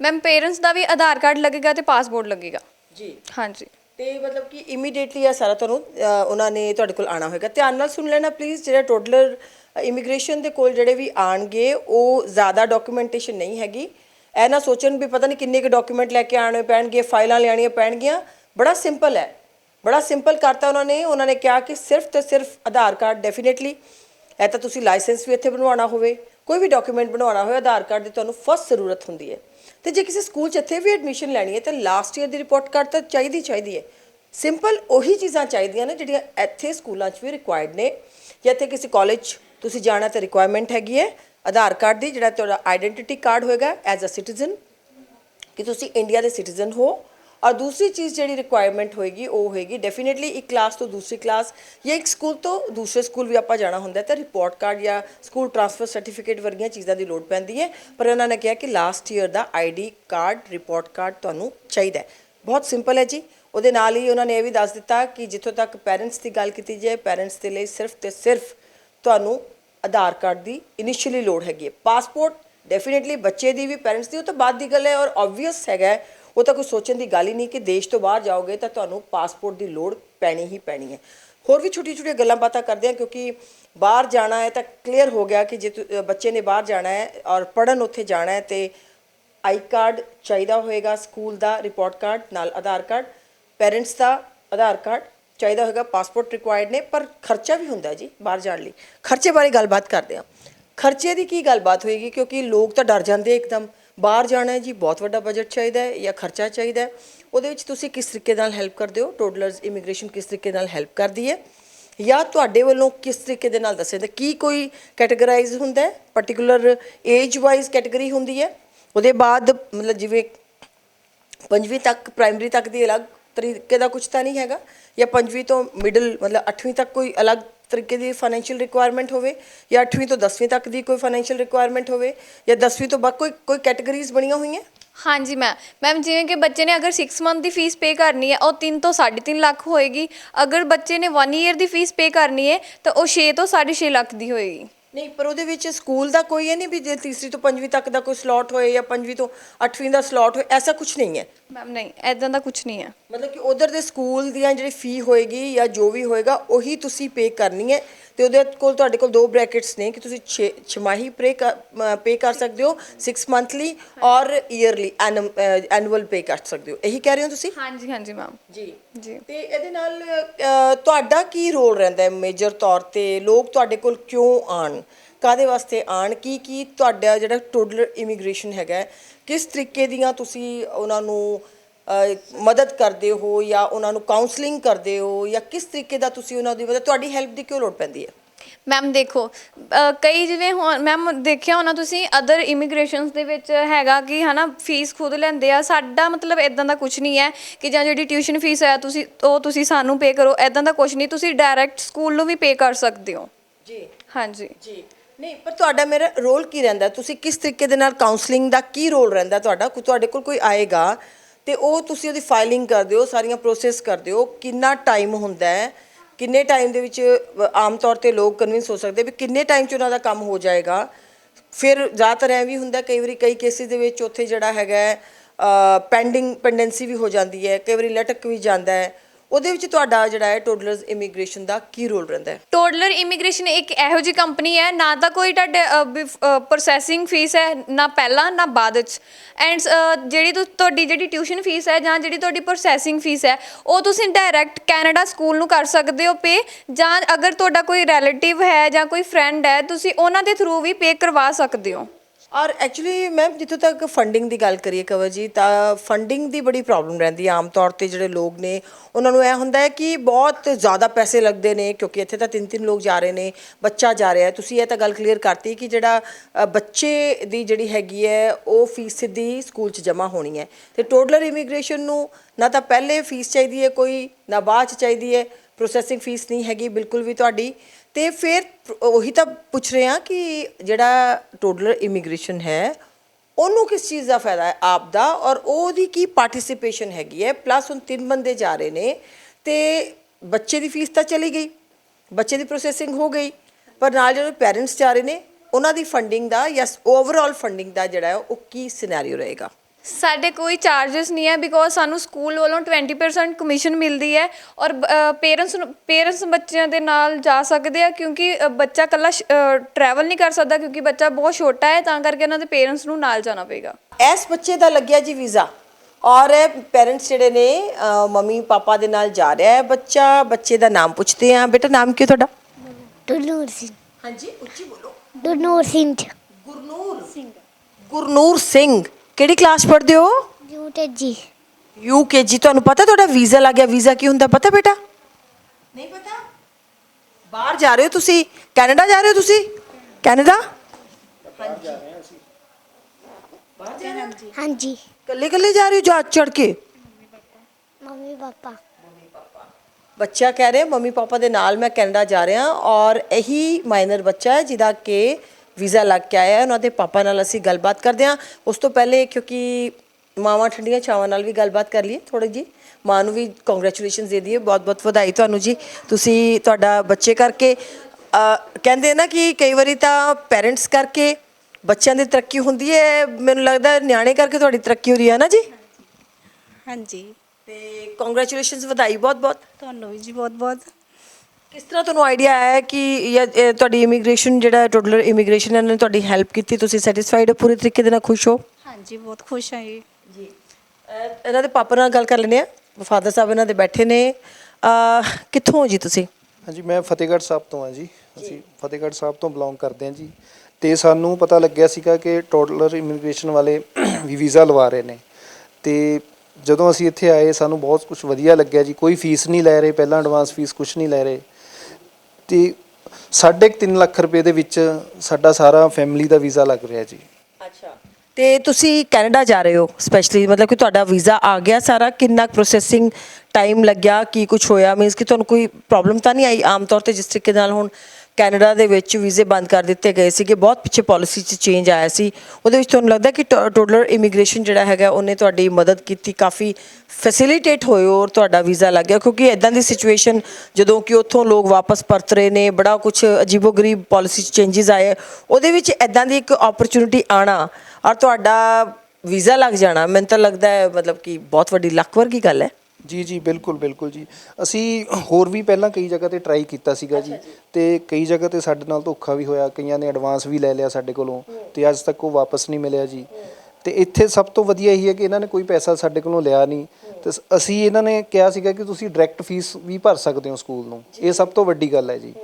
ਮੈਮ ਪੇਰੈਂਟਸ ਦਾ ਵੀ ਆਧਾਰ ਕਾਰਡ ਲੱਗੇਗਾ ਤੇ ਪਾਸਪੋਰਟ ਲੱਗੇਗਾ। ਜੀ। ਹਾਂਜੀ। ਤੇ ਮਤਲਬ ਕਿ ਇਮੀਡੀਏਟਲੀ ਇਹ ਸਾਰਾ ਤੁਹਾਨੂੰ ਅ, ਉਹਨਾਂ ਨੇ ਤੁਹਾਡੇ ਕੋਲ ਆਣਾ ਹੋਏਗਾ। ਧਿਆਨ ਨਾਲ ਸੁਣ ਲੈਣਾ ਪਲੀਜ਼ ਜਿਹੜਾ ਟੋਟਲਰ ਇਮੀਗ੍ਰੇਸ਼ਨ ਦੇ ਕੋਲ ਜਿਹੜੇ ਵੀ ਆਣਗੇ ਉਹ ਜ਼ਿਆਦਾ ਡਾਕੂਮੈਂਟੇਸ਼ਨ ਨਹੀਂ ਹੈਗੀ। ਇਹ ਨਾ ਸੋਚਣ ਵੀ ਪਤਾ ਨਹੀਂ ਕਿੰਨੇ ਕੁ ਡਾਕੂਮੈਂਟ ਲੈ ਕੇ ਆਣੇ ਪੈਣਗੇ ਫਾਈਲਾਂ ਲਿਆਣੀਆਂ ਪੈਣਗੀਆਂ। ਬੜਾ ਸਿੰਪਲ ਹੈ। ਬੜਾ ਸਿੰਪਲ ਕਰਤਾ ਉਹਨਾਂ ਨੇ। ਉਹਨਾਂ ਨੇ ਕਿਹਾ ਕਿ ਸਿਰਫ ਤੇ ਸਿਰਫ ਆਧਾਰ ਕਾਰਡ ਡੈਫੀਨੇਟਲੀ ਇਹ ਤਾਂ ਤੁਸੀਂ ਲਾਇਸੈਂਸ ਵੀ ਇੱਥੇ ਬਣਵਾਉਣਾ ਹੋਵੇ। ਕੋਈ ਵੀ ਡਾਕੂਮੈਂਟ ਬਣਵਾਉਣਾ ਹੋਵੇ ਆਧਾਰ ਕਾਰਡ ਦੀ ਤੁਹਾਨੂੰ ਫਸਟ ਜ਼ਰੂਰਤ ਹੁੰਦੀ ਹੈ। ਤੇ ਜੇ ਕਿਸੇ ਸਕੂਲ 'ਚ ਇੱਥੇ ਵੀ ਐਡਮਿਸ਼ਨ ਲੈਣੀ ਹੈ, ਤਾਂ ਲਾਸਟ ਈਅਰ ਦੀ ਰਿਪੋਰਟ ਕਾਰਡ ਤਾਂ ਚਾਹੀਦੀ ਚਾਹੀਦੀ ਹੈ। ਸਿੰਪਲ ਉਹੀ ਚੀਜ਼ਾਂ ਚਾਹੀਦੀਆਂ ਨੇ ਜਿਹੜੀਆਂ ਇੱਥੇ ਸਕੂਲਾਂ 'ਚ ਵੀ ਰਿਕੁਆਇਰਡ ਨੇ। ਜਾਂ ਇੱਥੇ ਕਿਸੇ ਕਾਲਜ ਤੁਸੀਂ ਜਾਣਾ ਤਾਂ ਰਿਕੁਆਇਰਮੈਂਟ ਹੈਗੀ ਹੈ, ਆਧਾਰ ਕਾਰਡ ਦੀ ਜਿਹੜਾ ਤੁਹਾਡਾ ਆਇਡੈਂਟੀਟੀ ਕਾਰਡ ਹੋਏਗਾ ਐਜ਼ ਅ ਸਿਟੀਜ਼ਨ ਕਿ ਤੁਸੀਂ ਇੰਡੀਆ ਦੇ ਸਿਟੀਜ਼ਨ ਹੋ। ਔਰ ਦੂਸਰੀ ਚੀਜ਼ ਜਿਹੜੀ ਰਿਕੁਆਇਰਮੈਂਟ ਹੋਏਗੀ, ਉਹ ਹੋਏਗੀ ਡੈਫੀਨਿਟਲੀ ਇੱਕ ਕਲਾਸ ਤੋਂ ਦੂਸਰੀ ਕਲਾਸ ਜਾਂ ਇੱਕ ਸਕੂਲ ਤੋਂ ਦੂਸਰੇ ਸਕੂਲ ਵੀ ਆਪਾਂ ਜਾਣਾ ਹੁੰਦਾ ਤਾਂ ਰਿਪੋਰਟ ਕਾਰਡ ਜਾਂ ਸਕੂਲ ਟ੍ਰਾਂਸਫਰ ਸਰਟੀਫਿਕੇਟ ਵਰਗੀਆਂ ਚੀਜ਼ਾਂ ਦੀ ਲੋੜ ਪੈਂਦੀ ਹੈ। ਪਰ ਉਹਨਾਂ ਨੇ ਕਿਹਾ ਕਿ ਲਾਸਟ ਈਅਰ ਦਾ ਆਈਡੀ ਕਾਰਡ ਰਿਪੋਰਟ ਕਾਰਡ ਤੁਹਾਨੂੰ ਚਾਹੀਦਾ ਹੈ। ਬਹੁਤ ਸਿੰਪਲ ਹੈ ਜੀ। ਉਹਦੇ ਨਾਲ ਹੀ ਉਹਨਾਂ ਨੇ ਇਹ ਵੀ ਦੱਸ ਦਿੱਤਾ ਕਿ ਜਿੱਥੋਂ ਤੱਕ ਪੈਰੈਂਟਸ ਦੀ ਗੱਲ ਕੀਤੀ ਜਾਏ ਪੈਰੈਂਟਸ ਦੇ ਲਈ ਸਿਰਫ ਤੇ ਸਿਰਫ ਤੁਹਾਨੂੰ ਆਧਾਰ ਕਾਰਡ ਦੀ ਇਨੀਸ਼ੀਅਲੀ ਲੋੜ ਹੈਗੀ ਹੈ। ਪਾਸਪੋਰਟ ਡੈਫੀਨਿਟਲੀ ਬੱਚੇ ਦੀ ਵੀ ਪੈਰੈਂਟਸ ਦੀ, ਉਹ ਤਾਂ ਬਾਅਦ ਦੀ ਗੱਲ ਹੈ ਔਰ ਆਬਵੀਅਸ ਹੈਗਾ ਉਹ ਤਾਂ ਕੋਈ ਸੋਚਣ ਦੀ ਗੱਲ ਹੀ ਨਹੀਂ ਕਿ ਦੇਸ਼ ਤੋਂ ਬਾਹਰ ਜਾਓਗੇ ਤਾਂ ਤੁਹਾਨੂੰ ਪਾਸਪੋਰਟ ਦੀ ਲੋੜ ਪੈਣੀ ਹੀ ਪੈਣੀ ਹੈ। ਹੋਰ ਵੀ ਛੋਟੀ ਛੋਟੀਆਂ ਗੱਲਾਂ ਬਾਤਾਂ ਕਰਦੇ ਹਾਂ ਕਿਉਂਕਿ ਬਾਹਰ ਜਾਣਾ ਹੈ ਤਾਂ ਕਲੀਅਰ ਹੋ ਗਿਆ ਕਿ ਜੇ ਤੁ- ਬੱਚੇ ਨੇ ਬਾਹਰ ਜਾਣਾ ਹੈ ਔਰ ਪੜਨ ਉੱਥੇ ਜਾਣਾ ਹੈ ਤੇ ਆਈ ਕਾਰਡ ਚਾਹੀਦਾ ਹੋਏਗਾ ਸਕੂਲ ਦਾ, ਰਿਪੋਰਟ ਕਾਰਡ ਨਾਲ ਆਧਾਰ ਕਾਰਡ, ਪੇਰੈਂਟਸ ਦਾ ਆਧਾਰ ਕਾਰਡ ਚਾਹੀਦਾ ਹੋਏਗਾ, ਪਾਸਪੋਰਟ ਰਿਕੁਆਇਰਡ ਨੇ, ਪਰ ਖਰਚਾ ਵੀ ਹੁੰਦਾ ਜੀ ਬਾਹਰ ਜਾਣ ਲਈ। ਖਰਚੇ ਬਾਰੇ ਗੱਲਬਾਤ ਕਰਦੇ ਹਾਂ। ਖਰਚੇ ਦੀ ਕੀ ਗੱਲਬਾਤ ਹੋਏਗੀ ਕਿਉਂਕਿ ਲੋਕ ਤਾਂ ਡਰ ਜਾਂਦੇ ਇੱਕਦਮ। ਬਾਹਰ ਜਾਣਾ ਹੈ ਜੀ, ਬਹੁਤ ਵੱਡਾ ਬਜਟ ਚਾਹੀਦਾ ਹੈ ਜਾਂ ਖਰਚਾ ਚਾਹੀਦਾ ਹੈ, ਉਹਦੇ ਵਿੱਚ ਤੁਸੀਂ ਕਿਸ ਤਰੀਕੇ ਨਾਲ ਹੈਲਪ ਕਰਦੇ ਹੋ? ਟੋਡਲਰਸ ਇਮੀਗ੍ਰੇਸ਼ਨ ਕਿਸ ਤਰੀਕੇ ਨਾਲ ਹੈਲਪ ਕਰਦੀ ਹੈ? ਜਾਂ ਤੁਹਾਡੇ ਵੱਲੋਂ ਕਿਸ ਤਰੀਕੇ ਦੇ ਨਾਲ ਦੱਸਿਆ ਜਾਂਦਾ? ਕੀ ਕੋਈ ਕੈਟਾਗਰਾਈਜ਼ ਹੁੰਦਾ ਹੈ? ਪਾਰਟਿਕੂਲਰ ਏਜ ਵਾਈਜ਼ ਕੈਟਾਗਰੀ ਹੁੰਦੀ ਹੈ? ਉਹਦੇ ਬਾਅਦ ਮਤਲਬ ਜਿਵੇਂ ਪੰਜਵੀਂ ਤੱਕ ਪ੍ਰਾਇਮਰੀ ਤੱਕ ਦੀ ਅਲੱਗ ਤਰੀਕੇ ਦਾ ਕੁਝ ਤਾਂ ਨਹੀਂ ਹੈਗਾ ਜਾਂ ਪੰਜਵੀਂ ਤੋਂ ਮਿਡਲ ਮਤਲਬ 8ਵੀਂ ਤੱਕ ਕੋਈ ਅਲੱਗ ਤਰੀਕੇ ਦੀ ਫਾਈਨੈਂਸ਼ੀਅਲ ਰਿਕੁਆਇਰਮੈਂਟ ਹੋਵੇ ਜਾਂ 8ਵੀਂ ਤੋਂ 10ਵੀਂ ਤੱਕ ਦੀ ਕੋਈ ਫਾਈਨੈਂਸ਼ੀਅਲ ਰਿਕੁਆਇਰਮੈਂਟ ਹੋਵੇ ਜਾਂ 10ਵੀਂ ਤੋਂ ਬਾਅਦ ਕੋਈ ਕੋਈ ਕੈਟਾਗਰੀਜ਼ ਬਣੀਆਂ ਹੋਈਆਂ? ਹਾਂਜੀ ਮੈਮ ਮੈਮ ਜਿਵੇਂ ਕਿ ਬੱਚੇ ਨੇ ਅਗਰ 6 ਮੰਥ ਦੀ ਫੀਸ ਪੇ ਕਰਨੀ ਹੈ, ਉਹ 3 ਤੋਂ 3.5 ਲੱਖ ਹੋਏਗੀ। ਅਗਰ ਬੱਚੇ ਨੇ 1 ਈਅਰ ਦੀ ਫੀਸ ਪੇ ਕਰਨੀ ਹੈ, ਤਾਂ ਉਹ 6 ਤੋਂ 6.5 ਲੱਖ ਦੀ ਹੋਏਗੀ। ਨਹੀਂ ਪਰ ਉਹਦੇ ਵਿੱਚ ਸਕੂਲ ਦਾ ਕੋਈ ਇਹ ਨਹੀਂ ਵੀ ਜੇ ਤੀਸਰੀ ਤੋਂ ਪੰਜਵੀਂ ਤੱਕ ਦਾ ਕੋਈ ਸਲੋਟ ਹੋਏ ਜਾਂ ਪੰਜਵੀਂ ਤੋਂ ਅੱਠਵੀਂ ਦਾ ਸਲੋਟ ਹੋਏ ਐਸਾ ਕੁਝ ਨਹੀਂ ਹੈ। ਮੈਮ ਨਹੀਂ ਐਦਾਂ ਦਾ ਕੁਝ ਨਹੀਂ ਹੈ। ਮਤਲਬ ਕਿ ਉਧਰ ਦੇ ਸਕੂਲ ਦੀਆਂ ਜਿਹੜੀ ਫੀ ਹੋਏਗੀ ਜਾਂ ਜੋ ਵੀ ਹੋਏਗਾ ਉਹੀ ਤੁਸੀਂ ਪੇ ਕਰਨੀ ਹੈ। ਤੇ ਉਹਦੇ ਕੋਲ ਤੁਹਾਡੇ ਕੋਲ ਦੋ ਬ੍ਰੈਕਟਸ ਨੇ ਕਿ ਤੁਸੀਂ 6 ਛਮਾਹੀ ਪੇ ਪੇ ਕਰ ਸਕਦੇ ਹੋ 6 ਮੰਥਲੀ ਔਰ ਈਅਰਲੀ ਐਨੂਅਲ ਪੇ ਕਰ ਸਕਦੇ ਹੋ। ਇਹੀ ਕਹਿ ਰਹੇ ਹੋ ਤੁਸੀਂ? ਹਾਂਜੀ ਹਾਂਜੀ ਮੈਮ ਜੀ। ਜੀ। ਤੇ ਇਹਦੇ ਨਾਲ ਤੁਹਾਡਾ ਕੀ ਰੋਲ ਰਹਿੰਦਾ ਹੈ ਮੇਜਰ ਤੌਰ ਤੇ? ਲੋਕ ਤੁਹਾਡੇ ਕੋਲ ਕਿਉਂ ਆਣ ਕਾਦੇ ਵਾਸਤੇ ਆਣ ਕੀ ਕੀ ਤੁਹਾਡਾ ਜਿਹੜਾ ਟੋਟਲ ਇਮੀਗ੍ਰੇਸ਼ਨ ਹੈਗਾ ਕਿਸ ਤਰੀਕੇ ਦੀਆਂ ਤੁਸੀਂ ਉਹਨਾਂ ਨੂੰ ਮਦਦ ਕਰਦੇ ਹੋ ਜਾਂ ਉਹਨਾਂ ਨੂੰ ਕਾਉਂਸਲਿੰਗ ਕਰਦੇ ਹੋ ਜਾਂ ਕਿਸ ਤਰੀਕੇ ਦਾ ਤੁਸੀਂ ਉਹਨਾਂ ਦੀ ਮਦਦ ਤੁਹਾਡੀ ਹੈਲਪ ਦੀ ਕਿਉਂ ਲੋੜ ਪੈਂਦੀ ਹੈ? ਮੈਮ ਦੇਖੋ ਅ, ਕਈ ਜਿਵੇਂ ਹੁਣ ਮੈਮ ਦੇਖਿਆ ਹੋਣਾ ਤੁਸੀਂ ਅਦਰ ਇਮੀਗ੍ਰੇਸ਼ਨਸ ਦੇ ਵਿੱਚ ਹੈਗਾ ਕਿ ਹਨਾ ਫੀਸ ਖੁਦ ਲੈਂਦੇ ਆ ਸਾਡਾ ਮਤਲਬ ਇਦਾਂ ਦਾ ਕੁਝ ਨਹੀਂ ਹੈ ਕਿ ਜਾਂ ਜਿਹੜੀ ਟਿਊਸ਼ਨ ਫੀਸ ਹੈ ਤੁਸੀਂ ਉਹ ਤੁਸੀਂ ਸਾਨੂੰ ਪੇ ਕਰੋ ਇਦਾਂ ਦਾ ਕੁਝ ਨਹੀਂ ਤੁਸੀਂ ਡਾਇਰੈਕਟ ਸਕੂਲ ਨੂੰ ਵੀ ਪੇ ਕਰ ਸਕਦੇ ਹੋ। ਜੀ। ਹਾਂਜੀ। ਜੀ। ਨਹੀਂ ਪਰ ਤੁਹਾਡਾ ਮੇਰਾ ਰੋਲ ਕੀ ਰਹਿੰਦਾ? ਤੁਸੀਂ ਕਿਸ ਤਰੀਕੇ ਦੇ ਨਾਲ ਕਾਉਂਸਲਿੰਗ ਦਾ ਕੀ ਰੋਲ ਰਹਿੰਦਾ? ਤੁਹਾਡਾ ਕੋਈ ਤੁਹਾਡੇ ਕੋਲ ਕੋਈ ਆਏਗਾ ਤੇ ਉਹ ਤੁਸੀਂ ਉਹਦੀ ਫਾਈਲਿੰਗ ਕਰਦੇ ਹੋ, ਸਾਰੀਆਂ ਪ੍ਰੋਸੈਸ ਕਰਦੇ ਹੋ, ਕਿੰਨਾ ਟਾਈਮ ਹੁੰਦਾ ਹੈ? ਕਿੰਨੇ ਟਾਈਮ ਦੇ ਵਿੱਚ ਆਮ ਤੌਰ ਤੇ ਲੋਕ ਕਨਵਿੰਸ ਹੋ ਸਕਦੇ ਵੀ ਕਿੰਨੇ ਟਾਈਮ 'ਚ ਉਹਨਾਂ ਦਾ ਕੰਮ ਹੋ ਜਾਏਗਾ? ਫਿਰ ਜ਼ਿਆਦਾਤਰ ਐ ਵੀ ਹੁੰਦਾ, ਕਈ ਵਾਰੀ ਕਈ ਕੇਸਿਸ ਦੇ ਵਿੱਚ ਉੱਥੇ ਜਿਹੜਾ ਹੈਗਾ ਪੈਂਡਿੰਗ ਪੈਂਡੈਂਸੀ ਵੀ ਹੋ ਜਾਂਦੀ ਹੈ, ਕਈ ਵਾਰੀ ਲਟਕ ਵੀ ਜਾਂਦਾ ਹੈ। ਉਹਦੇ ਵਿੱਚ ਤੁਹਾਡਾ ਜਿਹੜਾ ਹੈ ਟੋਟਲਰਸ ਇਮੀਗ੍ਰੇਸ਼ਨ ਦਾ ਕੀ ਰੋਲ ਰਹਿੰਦਾ ਹੈ? ਟੋਡਲਰ ਇਮੀਗ੍ਰੇਸ਼ਨ ਇੱਕ ਇਹੋ ਜਿਹੀ ਕੰਪਨੀ ਹੈ, ਨਾ ਤਾਂ ਕੋਈ ਤੁਹਾਡੇ ਪ੍ਰੋਸੈਸਿੰਗ ਫੀਸ ਹੈ, ਨਾ ਪਹਿਲਾਂ, ਨਾ ਬਾਅਦ ਵਿੱਚ। ਐਂਡ ਜਿਹੜੀ ਤੁ- ਤੁਹਾਡੀ ਜਿਹੜੀ ਟਿਊਸ਼ਨ ਫੀਸ ਹੈ ਜਾਂ ਜਿਹੜੀ ਤੁਹਾਡੀ ਪ੍ਰੋਸੈਸਿੰਗ ਫੀਸ ਹੈ, ਉਹ ਤੁਸੀਂ ਡਾਇਰੈਕਟ ਕੈਨੇਡਾ ਸਕੂਲ ਨੂੰ ਕਰ ਸਕਦੇ ਹੋ ਪੇ ਜਾਂ ਅਗਰ ਤੁਹਾਡਾ ਕੋਈ ਰਿਲੇਟਿਵ ਹੈ ਜਾਂ ਕੋਈ ਫਰੈਂਡ ਹੈ, ਤੁਸੀਂ ਉਹਨਾਂ ਦੇ ਥਰੂ ਵੀ ਪੇ ਕਰਵਾ ਸਕਦੇ ਹੋ। ਔਰ ਐਕਚੁਅਲੀ ਮੈਮ ਜਿੱਥੋਂ ਤੱਕ ਫੰਡਿੰਗ ਦੀ ਗੱਲ ਕਰੀਏ ਕਵਰ ਜੀ, ਤਾਂ ਫੰਡਿੰਗ ਦੀ ਬੜੀ ਪ੍ਰੋਬਲਮ ਰਹਿੰਦੀ ਹੈ ਆਮ ਤੌਰ ਤੇ ਜਿਹੜੇ ਲੋਕ ਨੇ, ਉਹਨਾਂ ਨੂੰ ਇਹ ਹੁੰਦਾ ਹੈ ਕਿ ਬਹੁਤ ਜ਼ਿਆਦਾ ਪੈਸੇ ਲੱਗਦੇ ਨੇ, ਕਿਉਂਕਿ ਇੱਥੇ ਤਾਂ ਤਿੰਨ ਤਿੰਨ ਲੋਕ ਜਾ ਰਹੇ ਨੇ, ਬੱਚਾ ਜਾ ਰਿਹਾ ਤੁਸੀਂ ਇਹ ਤਾਂ ਗੱਲ ਕਲੀਅਰ ਕਰਤੀ ਕਿ ਜਿਹੜਾ ਬੱਚੇ ਦੀ ਜਿਹੜੀ ਹੈਗੀ ਹੈ, ਉਹ ਫੀਸ ਸਿੱਧੀ ਸਕੂਲ 'ਚ ਜਮ੍ਹਾਂ ਹੋਣੀ ਹੈ। ਤੇ ਟੋਟਲਰ ਇਮੀਗ੍ਰੇਸ਼ਨ ਨੂੰ ਨਾ ਤਾਂ ਪਹਿਲੇ ਫੀਸ ਚਾਹੀਦੀ ਹੈ ਕੋਈ, ਨਾ ਬਾਅਦ 'ਚ ਚਾਹੀਦੀ ਹੈ। ਪ੍ਰੋਸੈਸਿੰਗ ਫੀਸ ਨਹੀਂ ਹੈਗੀ, ਬਿਲਕੁਲ ਵੀ ਤੁਹਾਡੀ। ਅਤੇ ਫਿਰ ਉਹੀ ਤਾਂ ਪੁੱਛ ਰਹੇ ਹਾਂ ਕਿ ਜਿਹੜਾ ਟੋਟਲਰ ਇਮੀਗ੍ਰੇਸ਼ਨ ਹੈ, ਉਹਨੂੰ ਕਿਸ ਚੀਜ਼ ਦਾ ਫਾਇਦਾ ਹੈ? ਆਪ ਦਾ ਔਰ ਉਹਦੀ ਕੀ ਪਾਰਟਿਸਿਪੇਸ਼ਨ ਹੈਗੀ ਹੈ? ਪਲੱਸ ਹੁਣ ਤਿੰਨ ਬੰਦੇ ਜਾ ਰਹੇ ਨੇ ਤੇ ਬੱਚੇ ਦੀ ਫੀਸ ਤਾਂ ਚਲੀ ਗਈ, ਬੱਚੇ ਦੀ ਪ੍ਰੋਸੈਸਿੰਗ ਹੋ ਗਈ, ਪਰ ਨਾਲ ਜਿਹੜੇ ਪੈਰੈਂਟਸ ਜਾ ਰਹੇ ਨੇ, ਉਹਨਾਂ ਦੀ ਫੰਡਿੰਗ ਦਾ ਜਾਂ ਓਵਰਆਲ ਫੰਡਿੰਗ ਦਾ ਜਿਹੜਾ ਹੈ, ਉਹ ਕੀ ਸਿਨੈਰੀਓ ਰਹੇਗਾ? ਸਾਡੇ ਕੋਈ ਚਾਰजेस ਨਹੀਂ ਹੈ ਬਿਕੋਜ਼ ਸਾਨੂੰ ਸਕੂਲ ਵੱਲੋਂ 20% ਕਮਿਸ਼ਨ ਮਿਲਦੀ ਹੈ ਔਰ ਪੇਰੈਂਟਸ ਪੇਰੈਂਟਸ ਬੱਚਿਆਂ ਦੇ ਨਾਲ ਜਾ ਸਕਦੇ ਆ ਕਿਉਂਕਿ ਅ, ਬੱਚਾ ਇਕੱਲਾ ਟਰੈਵਲ ਨਹੀਂ ਕਰ ਸਕਦਾ ਕਿਉਂਕਿ ਬੱਚਾ ਬਹੁਤ ਛੋਟਾ ਹੈ ਤਾਂ ਕਰਕੇ ਉਹਨਾਂ ਦੇ ਪੇਰੈਂਟਸ ਨੂੰ ਨਾਲ ਜਾਣਾ ਪਏਗਾ। ਇਸ ਬੱਚੇ ਦਾ ਲੱਗਿਆ ਜੀ ਵੀਜ਼ਾ ਔਰ ਪੈਰੈਂਟਸ ਜਿਹੜੇ ਨੇ ਅ, ਮੰਮੀ ਪਾਪਾ ਦੇ ਨਾਲ ਜਾ ਰਿਹਾ ਹੈ ਬੱਚਾ ਬੱਚੇ ਦਾ ਨਾਮ ਪੁੱਛਦੇ ਆ ਬੇਟਾ ਨਾਮ ਕੀ ਹੈ ਤੁਹਾਡਾ? ਗੁਰਨੂਰ ਸਿੰਘ। ਹਾਂਜੀ ਉੱਚੀ ਬੋਲੋ। ਗੁਰਨੂਰ ਸਿੰਘ। ਗੁਰਨੂਰ। ਸਿੰਘ ਗੁਰਨੂਰ ਸਿੰਘ। ਕਿਹੜੀ ਕਲਾਸ ਪੜ੍ਹਦੇ ਹੋ? ਜੀ ਯੂਕੇਜੀ। ਤੁਹਾਨੂੰ ਪਤਾ ਤੁਹਾਡਾ ਵੀਜ਼ਾ ਲੱਗ ਗਿਆ ਵੀਜ਼ਾ ਕੀ ਹੁੰਦਾ ਪਤਾ ਬੇਟਾ? ਨਹੀਂ ਪਤਾ। ਬਾਹਰ ਜਾ ਰਹੇ ਹੋ ਤੁਸੀਂ? ਕੈਨੇਡਾ ਜਾ ਰਹੇ ਹੋ ਤੁਸੀਂ? ਕੈਨੇਡਾ? ਹਾਂਜੀ। ਇਕੱਲੇ ਇਕੱਲੇ ਜਾ ਰਹੇ ਹੋ ਜਹਾਜ਼ ਚੜ ਕੇ? Mummy papa. ਬੱਚਾ ਕਹਿ ਰਿਹਾ ਮੰਮੀ ਪਾਪਾ ਦੇ ਨਾਲ ਮੈਂ ਕੈਨੇਡਾ ਜਾ ਰਿਹਾ ਔਰ ਇਹੀ ਮਾਈਨਰ ਬੱਚਾ ਹੈ ਜਿਹਦਾ ਕਿ ਵੀਜ਼ਾ ਲੱਗ ਕੇ ਆਇਆ ਹੈ ਉਹਨਾਂ ਦੇ ਪਾਪਾ ਨਾਲ ਅਸੀਂ ਗੱਲਬਾਤ ਕਰਦੇ ਹਾਂ। ਉਸ ਤੋਂ ਪਹਿਲੇ ਕਿਉਂਕਿ ਮਾਵਾਂ ਠੰਡੀਆਂ ਛਾਵਾਂ ਨਾਲ ਵੀ ਗੱਲਬਾਤ ਕਰ ਲਈਏ ਥੋੜੀ ਜੀ ਮਾਂ ਨੂੰ ਵੀ ਕੰਗ੍ਰੈਚੁਲੇਸ਼ਨਸ ਦੇ ਦਈਏ ਬਹੁਤ ਬਹੁਤ ਵਧਾਈ ਤੁਹਾਨੂੰ ਜੀ। ਤੁਸੀਂ ਤੁਹਾਡਾ ਬੱਚੇ ਕਰਕੇ ਕਹਿੰਦੇ ਨਾ ਕਿ ਕਈ ਵਾਰੀ ਤਾਂ ਪੈਰੈਂਟਸ ਕਰਕੇ ਬੱਚਿਆਂ ਦੀ ਤਰੱਕੀ ਹੁੰਦੀ ਹੈ। ਮੈਨੂੰ ਲੱਗਦਾ ਨਿਆਣੇ ਕਰਕੇ ਤੁਹਾਡੀ ਤਰੱਕੀ ਹੋ ਰਹੀ ਹੈ ਨਾ ਜੀ? ਹਾਂਜੀ। ਤੇ ਕੰਗ੍ਰੈਚੁਲੇਸ਼ਨਸ ਵਧਾਈ ਬਹੁਤ ਬਹੁਤ ਤੁਹਾਨੂੰ ਵੀ ਜੀ ਬਹੁਤ ਬਹੁਤ ਕਿਸ ਤਰ੍ਹਾਂ ਤੁਹਾਨੂੰ ਆਈਡੀਆ ਆਇਆ ਕਿ ਜਾਂ ਇਹ ਤੁਹਾਡੀ ਇਮੀਗ੍ਰੇਸ਼ਨ ਜਿਹੜਾ ਟੋਟਲ ਇਮੀਗ੍ਰੇਸ਼ਨ ਨੇ ਤੁਹਾਡੀ ਹੈਲਪ ਕੀਤੀ ਤੁਸੀਂ ਸੈਟੀਸਫਾਈਡ ਹੋ ਪੂਰੇ ਤਰੀਕੇ ਦੇ ਨਾਲ ਖੁਸ਼ ਹੋ? ਹਾਂਜੀ ਬਹੁਤ ਖੁਸ਼ ਹਾਂ ਜੀ। ਜੀ। ਇਹਨਾਂ ਦੇ ਪਾਪਾ ਨਾਲ ਗੱਲ ਕਰ ਲੈਂਦੇ ਆ ਫਾਦਰ ਸਾਹਿਬ ਇਹਨਾਂ ਦੇ ਬੈਠੇ ਨੇ। ਅਹ, ਕਿੱਥੋਂ ਹੋ ਜੀ ਤੁਸੀਂ? ਹਾਂਜੀ ਮੈਂ ਫਤਿਹਗੜ੍ਹ ਸਾਹਿਬ ਤੋਂ ਆ ਜੀ। ਅਸੀਂ ਫਤਿਹਗੜ੍ਹ ਸਾਹਿਬ ਤੋਂ ਬਿਲੋਂਗ ਕਰਦੇ ਹਾਂ ਜੀ। ਤੇ ਸਾਨੂੰ ਪਤਾ ਲੱਗਿਆ ਸੀਗਾ ਕਿ ਟੋਟਲਰ ਇਮੀਗ੍ਰੇਸ਼ਨ ਵਾਲੇ ਵੀ ਵੀਜ਼ਾ ਲਵਾ ਰਹੇ ਨੇ। ਤੇ ਜਦੋਂ ਅਸੀਂ ਇੱਥੇ ਆਏ ਸਾਨੂੰ ਬਹੁਤ ਕੁਝ ਵਧੀਆ ਲੱਗਿਆ ਜੀ। ਕੋਈ ਫੀਸ ਨਹੀਂ ਲੈ ਰਹੇ ਪਹਿਲਾਂ ਐਡਵਾਂਸ ਫੀਸ ਕੁਝ ਨਹੀਂ ਲੈ ਰਹੇ। ਤੇ ਸਾਢੇ ਕੁ ਤਿੰਨ ਲੱਖ ਰੁਪਏ ਦੇ ਵਿੱਚ ਸਾਡਾ ਸਾਰਾ ਫੈਮਿਲੀ ਦਾ ਵੀਜ਼ਾ ਲੱਗ ਰਿਹਾ ਜੀ। ਅੱਛਾ। ਤੇ ਤੁਸੀਂ ਕੈਨੇਡਾ ਜਾ ਰਹੇ ਹੋ ਸਪੈਸ਼ਲੀ ਮਤਲਬ ਕਿ ਤੁਹਾਡਾ ਵੀਜ਼ਾ ਆ ਗਿਆ ਸਾਰਾ, ਕਿੰਨਾ ਪ੍ਰੋਸੈਸਿੰਗ ਟਾਈਮ ਲੱਗਿਆ, ਕੀ ਕੁਝ ਹੋਇਆ? ਮੀਨਸ ਕਿ ਤੁਹਾਨੂੰ ਕੋਈ ਪ੍ਰੋਬਲਮ ਤਾਂ ਨਹੀਂ ਆਈ ਆਮ ਤੌਰ ਤੇ ਜਿਸ ਤਰੀਕੇ ਨਾਲ ਹੁਣ ਕੈਨੇਡਾ ਦੇ ਵਿੱਚ ਵੀਜ਼ੇ ਬੰਦ ਕਰ ਦਿੱਤੇ ਗਏ ਸੀਗੇ। ਬਹੁਤ ਪਿੱਛੇ ਪਾਲਿਸੀ 'ਚ ਚੇਂਜ ਆਇਆ ਸੀ। ਉਹਦੇ ਵਿੱਚ ਤੁਹਾਨੂੰ ਲੱਗਦਾ ਕਿ ਟੋਟਲ ਇਮੀਗ੍ਰੇਸ਼ਨ ਜਿਹੜਾ ਹੈਗਾ, ਉਹਨੇ ਤੁਹਾਡੀ ਮਦਦ ਕੀਤੀ, ਕਾਫੀ ਫੈਸਿਲਿਟੇਟ ਹੋਏ ਔਰ ਤੁਹਾਡਾ ਵੀਜ਼ਾ ਲੱਗ ਗਿਆ। ਕਿਉਂਕਿ ਇਦਾਂ ਦੀ ਸਿਚੁਏਸ਼ਨ ਜਦੋਂ ਕਿ ਉੱਥੋਂ ਲੋਕ ਵਾਪਸ ਪਰਤ ਰਹੇ ਨੇ, ਬੜਾ ਕੁਝ ਅਜੀਬੋ-ਗਰੀਬ ਪਾਲਿਸੀ 'ਚ ਚੇਂਜਸ ਆਏ। ਉਹਦੇ ਵਿੱਚ ਇਦਾਂ ਦੀ ਇੱਕ ਓਪਰਚ्युनिटी ਆਣਾ ਔਰ ਤੁਹਾਡਾ ਵੀਜ਼ਾ ਲੱਗ ਜਾਣਾ, ਮੈਨੂੰ ਤਾਂ ਲੱਗਦਾ ਹੈ, ਮਤਲਬ ਕਿ ਬਹੁਤ ਵੱਡੀ ਲੱਕ ਵਰਗੀ ਗੱਲ ਹੈ। ਜੀ ਜੀ ਬਿਲਕੁਲ ਬਿਲਕੁਲ ਜੀ। ਅਸੀਂ ਹੋਰ ਵੀ ਪਹਿਲਾਂ ਕਈ ਜਗ੍ਹਾ ਤੇ ਟਰਾਈ ਕੀਤਾ ਸੀਗਾ ਜੀ ਤੇ ਕਈ ਜਗ੍ਹਾ ਤੇ ਸਾਡੇ ਨਾਲ ਧੋਖਾ ਵੀ ਹੋਇਆ ਕਈਆਂ ਨੇ ਐਡਵਾਂਸ ਵੀ ਲੈ ਲਿਆ ਸਾਡੇ ਕੋਲੋਂ ਤੇ ਅੱਜ ਤੱਕ ਉਹ ਵਾਪਸ ਨਹੀਂ ਮਿਲਿਆ ਜੀ। ਤੇ ਇੱਥੇ ਸਭ ਤੋਂ ਵਧੀਆ ਇਹੀ ਹੈ ਕਿ ਇਹਨਾਂ ਨੇ ਕੋਈ ਪੈਸਾ ਸਾਡੇ ਕੋਲੋਂ ਲਿਆ ਨਹੀਂ। ਤੇ ਅਸੀਂ ਇਹਨਾਂ ਨੇ ਕਿਹਾ ਸੀਗਾ ਕਿ ਤੁਸੀਂ ਡਾਇਰੈਕਟ ਫੀਸ ਵੀ ਭਰ ਸਕਦੇ ਹੋ ਸਕੂਲ ਨੂੰ। ਇਹ ਸਭ ਤੋਂ ਵੱਡੀ ਗੱਲ ਹੈ ਜੀ।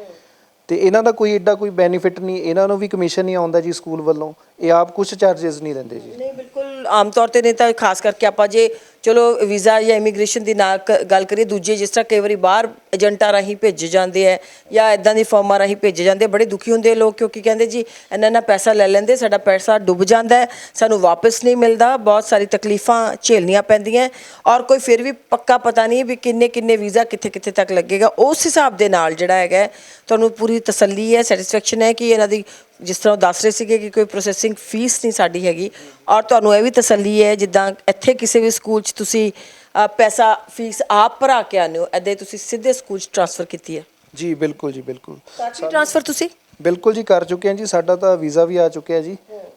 ਤੇ ਇਹਨਾਂ ਦਾ ਕੋਈ ਐਡਾ ਕੋਈ ਬੈਨੀਫਿਟ ਨਹੀਂ ਇਹਨਾਂ ਨੂੰ ਵੀ ਕਮਿਸ਼ਨ ਨਹੀਂ ਆਉਂਦਾ ਜੀ ਸਕੂਲ ਵੱਲੋਂ। ਇਹ ਆਪ ਕੁਝ ਚਾਰजेस ਨਹੀਂ ਲੈਂਦੇ ਜੀ। ਨਹੀਂ ਬਿਲਕੁਲ ਆਮ ਤੌਰ ਤੇ ਨਹੀਂ ਤਾਂ ਖਾਸ ਕਰਕੇ ਆਪਾਂ ਜੇ ਚਲੋ, ਵੀਜ਼ਾ ਜਾਂ ਇਮੀਗ੍ਰੇਸ਼ਨ ਦੀ ਨਾ ਕ- ਗੱਲ ਕਰੀਏ, ਦੂਜੇ ਜਿਸ ਤਰ੍ਹਾਂ ਕਈ ਵਾਰੀ ਬਾਹਰ ਏਜੰਟਾਂ ਰਾਹੀਂ ਭੇਜੇ ਜਾਂਦੇ ਆ ਜਾਂ ਇਦਾਂ ਦੀ ਫਰਮਾਂ ਰਾਹੀਂ ਭੇਜੇ ਜਾਂਦੇ, ਬੜੇ ਦੁਖੀ ਹੁੰਦੇ ਆ ਲੋਕ ਕਿਉਂਕਿ ਕਹਿੰਦੇ ਜੀ, ਇੰਨਾ ਇੰਨਾ ਪੈਸਾ ਲੈ ਲੈਂਦੇ, ਸਾਡਾ ਪੈਸਾ ਡੁੱਬ ਜਾਂਦਾ ਹੈ ਸਾਨੂੰ ਵਾਪਸ ਨਹੀਂ ਮਿਲਦਾ, ਬਹੁਤ ਸਾਰੀ ਤਕਲੀਫਾਂ ਝੇਲਣੀਆਂ ਪੈਂਦੀਆਂ ਔਰ ਕੋਈ ਫਿਰ ਵੀ ਪੱਕਾ ਪਤਾ ਨਹੀਂ ਵੀ ਕਿੰਨੇ ਕਿੰਨੇ ਵੀਜ਼ਾ ਕਿੱਥੇ ਕਿੱਥੇ ਤੱਕ ਲੱਗੇਗਾ, ਉਸ ਹਿਸਾਬ ਦੇ ਨਾਲ ਜਿਹੜਾ ਹੈਗਾ ਤੁਹਾਨੂੰ ਪੂਰੀ ਤਸੱਲੀ ਹੈ ਸੈਟੀਸਫੈਕਸ਼ਨ ਹੈ ਕਿ ਇਹਨਾਂ ਦੀ ਜਿਸ ਤਰ੍ਹਾਂ ਉਹ ਦੱਸ ਰਹੇ ਸੀਗੇ ਕਿ ਕੋਈ ਪ੍ਰੋਸੈਸਿੰਗ ਫੀਸ ਨਹੀਂ ਸਾਡੀ ਹੈਗੀ। ਔਰ ਤੁਹਾਨੂੰ ਇਹ ਵੀ ਤਸੱਲੀ ਹੈ ਜਿੱਦਾਂ ਇੱਥੇ ਕਿਸੇ ਵੀ ਸਕੂਲ 'ਚ ਤੁਸੀਂ ਪੈਸਾ ਫੀਸ ਆਪ ਭਰਾ ਕੇ ਆਉਂਦੇ ਹੋ ਐਦੇ ਤੁਸੀਂ ਸਿੱਧੇ ਸਕੂਲ 'ਚ ਟ੍ਰਾਂਸਫਰ ਕੀਤੀ ਹੈ। ਜੀ ਬਿਲਕੁਲ ਜੀ ਬਿਲਕੁਲ। ਕਾਫੀ ਟ੍ਰਾਂਸਫਰ ਤੁਸੀਂ? ਬਿਲਕੁਲ ਜੀ ਕਰ ਚੁੱਕੇ ਹਾਂ ਜੀ। ਸਾਡਾ ਤਾਂ ਵੀਜ਼ਾ ਵੀ ਆ ਚੁੱਕਿਆ ਜੀ।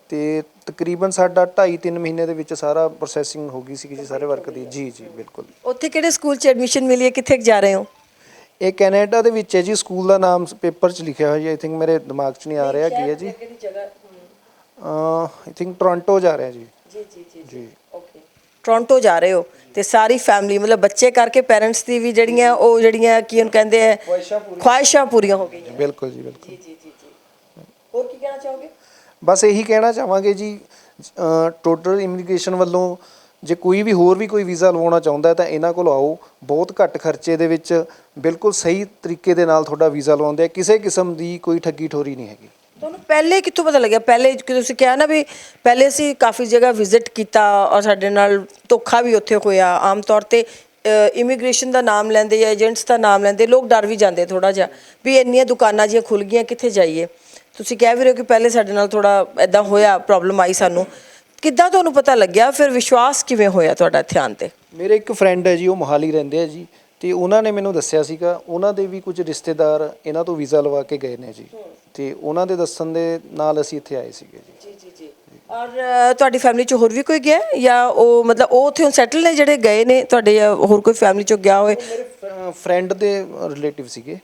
ਤੇ ਤਕਰੀਬਨ ਸਾਡਾ 2.5 3 ਮਹੀਨੇ ਦੇ ਵਿੱਚ ਸਾਰਾ ਪ੍ਰੋਸੈਸਿੰਗ ਹੋ ਗਈ ਸੀ ਜੀ ਸਾਰੇ ਵਰਕ ਦੀ। ਜੀ ਜੀ ਬਿਲਕੁਲ। ਉੱਥੇ ਕਿਹੜੇ ਸਕੂਲ 'ਚ ਐਡਮਿਸ਼ਨ ਮਿਲੀ ਹੈ? ਕਿੱਥੇ ਜਾ ਰਹੇ ਹੋ? ਇਹ ਕੈਨੇਡਾ ਦੇ ਵਿੱਚ ਹੈ ਜੀ ਸਕੂਲ ਦਾ ਨਾਮ ਪੇਪਰ 'ਚ ਲਿਖਿਆ ਹੋਇਆ ਜੀ। ਆਈ ਥਿੰਕ ਮੇਰੇ ਦਿਮਾਗ 'ਚ ਨਹੀਂ ਆ ਰਿਹਾ ਕੀ ਹੈ ਜੀ। ਜਗ੍ਹਾ ਆਈ ਥਿੰਕ ਟੋਰਾਂਟੋ ਜਾ ਰਿਹਾ ਜੀ। ਜੀ ਜੀ ਜੀ ਜੀ। ਓਕੇ ਟੋਰਾਂਟੋ ਜਾ ਰਹੇ ਹੋ ਤੇ ਸਾਰੀ ਫੈਮਿਲੀ ਮਤਲਬ ਬੱਚੇ ਕਰਕੇ ਪੈਰੈਂਟਸ ਦੀ ਵੀ ਜਿਹੜੀਆਂ ਉਹ ਜਿਹੜੀਆਂ ਕੀ ਉਹਨੂੰ ਕਹਿੰਦੇ ਆ ਖੁਆਇਸ਼ਾਂ ਪੂਰੀਆਂ। ਹੋ ਗਈਆਂ। ਬਿਲਕੁਲ ਜੀ ਬਿਲਕੁਲ। ਜੀ ਜੀ ਜੀ ਜੀ। ਹੋਰ ਕੀ ਕਹਿਣਾ ਚਾਹੋਗੇ? ਬਸ ਇਹੀ ਕਹਿਣਾ ਚਾਹਾਂਗੇ ਜੀ ਟੋਟਲ ਇਮੀਗ੍ਰੇਸ਼ਨ ਵੱਲੋਂ ਜੇ ਕੋਈ ਵੀ ਹੋਰ ਵੀ ਕੋਈ ਵੀਜ਼ਾ ਲਵਾਉਣਾ ਚਾਹੁੰਦਾ ਤਾਂ ਇਹਨਾਂ ਕੋਲ ਆਓ, ਬਹੁਤ ਘੱਟ ਖਰਚੇ ਦੇ ਵਿੱਚ ਬਿਲਕੁਲ ਸਹੀ ਤਰੀਕੇ ਦੇ ਨਾਲ ਤੁਹਾਡਾ ਵੀਜ਼ਾ ਲਵਾਉਂਦੇ ਆ, ਕਿਸੇ ਕਿਸਮ ਦੀ ਕੋਈ ਠੱਗੀ ਠੋਰੀ ਨਹੀਂ ਹੈਗੀ। ਤੁਹਾਨੂੰ ਪਹਿਲੇ ਕਿੱਥੋਂ ਪਤਾ ਲੱਗਿਆ? ਪਹਿਲੇ ਕਿ ਤੁਸੀਂ ਕਿਹਾ ਨਾ ਵੀ ਪਹਿਲੇ ਅਸੀਂ ਕਾਫੀ ਜਗ੍ਹਾ ਵਿਜ਼ਿਟ ਕੀਤਾ ਔਰ ਸਾਡੇ ਨਾਲ ਧੋਖਾ ਵੀ ਉੱਥੇ ਹੋਇਆ। ਆਮ ਤੌਰ ਤੇ ਇਮੀਗ੍ਰੇਸ਼ਨ ਦਾ ਨਾਮ ਲੈਂਦੇ ਜਾਂ ਏਜੰਟਸ ਦਾ ਨਾਮ ਲੈਂਦੇ, ਲੋਕ ਡਰ ਵੀ ਜਾਂਦੇ ਥੋੜਾ ਜਿਹਾ ਵੀ ਇੰਨੀਆਂ ਦੁਕਾਨਾਂ ਜਿਹੀਆਂ ਖੁੱਲ ਗਈਆਂ, ਕਿੱਥੇ ਜਾਈਏ? ਤੁਸੀਂ ਕਹਿ ਵੀ ਰਹੇ ਹੋ ਕਿ ਪਹਿਲੇ ਸਾਡੇ ਨਾਲ ਥੋੜਾ ਐਦਾਂ ਹੋਇਆ ਪ੍ਰੋਬਲਮ ਆਈ ਸਾਨੂੰ। ਕਿੱਦਾਂ ਤੁਹਾਨੂੰ ਪਤਾ ਲੱਗਿਆ? ਫਿਰ ਵਿਸ਼ਵਾਸ ਕਿਵੇਂ ਹੋਇਆ ਤੁਹਾਡਾ ਧਿਆਨ ਤੇ? ਮੇਰੇ ਇੱਕ ਫਰੈਂਡ ਹੈ ਜੀ ਉਹ ਮੋਹਾਲੀ ਰਹਿੰਦੇ ਆ ਜੀ ਤੇ ਉਹਨਾਂ ਨੇ ਮੈਨੂੰ ਦੱਸਿਆ ਸੀਗਾ ਉਹਨਾਂ ਦੇ ਵੀ ਕੁਝ ਰਿਸ਼ਤੇਦਾਰ ਇਹਨਾਂ ਤੋਂ ਵੀਜ਼ਾ ਲਵਾ ਕੇ ਗਏ ਨੇ ਜੀ ਤੇ ਉਹਨਾਂ ਦੇ ਦੱਸਣ ਦੇ ਨਾਲ ਅਸੀਂ ਇੱਥੇ ਆਏ ਸੀਗੇ ਜੀ। ਔਰ ਤੁਹਾਡੀ ਫੈਮਿਲੀ ਚ ਹੋਰ ਵੀ ਕੋਈ ਗਿਆ ਹੈ? ਜਾਂ ਉਹ ਮਤਲਬ ਉਹ ਉੱਥੇ ਸੈਟਲ ਨੇ ਜਿਹੜੇ ਗਏ ਨੇ ਤੁਹਾਡੇ ਜਾਂ ਹੋਰ ਕੋਈ ਫੈਮਿਲੀ ਚੋਂ ਗਿਆ ਹੋਵੇ? ਮੇਰੇ ਫਰੈਂਡ ਦੇ ਰਿਲੇਟਿਵ ਸੀਗੇ।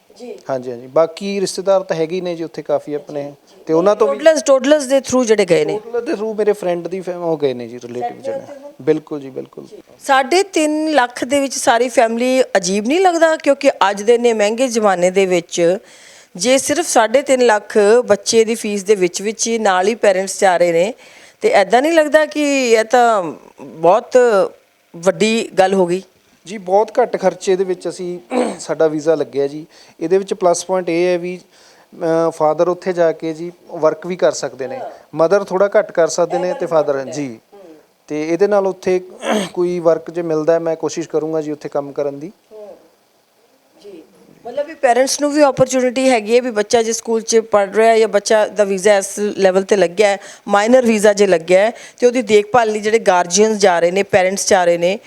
ਹਾਂਜੀ ਹਾਂਜੀ। ਬਾਕੀ ਰਿਸ਼ਤੇਦਾਰ ਤਾਂ ਹੈਗੇ ਹੀ ਨੇ ਜੀ ਉੱਥੇ ਕਾਫੀ ਆਪਣੇ। ਤੇ ਉਹਨਾਂ ਤੋਂ ਵੀ ਟੋਡਲਰਸ ਟੋਡਲਰਸ ਦੇ ਥਰੂ ਜਿਹੜੇ ਗਏ ਨੇ? ਟੋਟਲ ਦੇ ਥਰੂ ਮੇਰੇ ਫਰੈਂਡ ਦੀ ਫੈਮ ਉਹ ਗਏ ਨੇ ਜੀ ਰਿਲੇਟਿਵ ਜਿਹੜੇ। ਬਿਲਕੁਲ ਜੀ ਬਿਲਕੁਲ। ਸਾਢੇ ਤਿੰਨ ਲੱਖ ਦੇ ਵਿੱਚ ਸਾਰੀ ਫੈਮਿਲੀ ਅਜੀਬ ਨਹੀਂ ਲੱਗਦਾ? ਕਿਉਂਕਿ ਅੱਜ ਦੇ ਨੇ ਮਹਿੰਗੇ ਜ਼ਮਾਨੇ ਦੇ ਵਿੱਚ ਜੇ ਸਿਰਫ ਸਾਢੇ ਤਿੰਨ ਲੱਖ ਬੱਚੇ ਦੀ ਫੀਸ ਦੇ ਵਿੱਚ ਵਿੱਚ ਹੀ ਨਾਲ ਹੀ ਪੇਰੈਂਟਸ ਜਾ ਰਹੇ ਨੇ, ਤੇ ਐਦਾਂ ਨਹੀਂ ਲੱਗਦਾ ਕਿ ਇਹ ਤਾਂ ਬਹੁਤ ਵੱਡੀ ਗੱਲ ਹੋ ਗਈ? ਜੀ, ਬਹੁਤ ਘੱਟ ਖਰਚੇ ਦੇ ਵਿੱਚ ਅਸੀਂ ਸਾਡਾ ਵੀਜ਼ਾ ਲੱਗਿਆ ਜੀ। ਇਹਦੇ ਵਿੱਚ ਪਲੱਸ ਪੁਆਇੰਟ ਇਹ ਹੈ ਵੀ ਫਾਦਰ ਉੱਥੇ ਜਾ ਕੇ ਜੀ ਵਰਕ ਵੀ ਕਰ ਸਕਦੇ ਨੇ। ਮਦਰ ਥੋੜਾ ਘੱਟ ਕਰ ਸਕਦੇ ਨੇ ਤੇ ਫਾਦਰ ਜੀ। ਤੇ ਇਹਦੇ ਨਾਲ ਉੱਥੇ ਕੋਈ ਵਰਕ ਜੇ ਮਿਲਦਾ ਮੈਂ ਕੋਸ਼ਿਸ਼ ਕਰੂੰਗਾ ਜੀ ਉੱਥੇ ਕੰਮ ਕਰਨ ਦੀ। ਮਤਲਬ ਵੀ ਪੇਰੈਂਟਸ ਨੂੰ ਵੀ ਓਪਰਚੁਨਿਟੀ ਹੈਗੀ ਹੈ ਵੀ ਬੱਚਾ ਜੇ ਸਕੂਲ 'ਚ ਪੜ ਰਿਹਾ ਹੈ ਜਾਂ ਬੱਚਾ ਦਾ ਵੀਜ਼ਾ ਇਸ ਲੈਵਲ ਤੇ ਲੱਗਿਆ ਹੈ ਮਾਈਨਰ ਵੀਜ਼ਾ ਜੇ ਲੱਗਿਆ ਹੈ, ਤੇ ਉਹਦੀ ਦੇਖਭਾਲ ਲਈ ਜਿਹੜੇ ਗਾਰਡੀਅਨਸ ਜਾ ਰਹੇ ਨੇ ਪੇਰੈਂਟਸ ਜਾ ਰਹੇ ਨੇ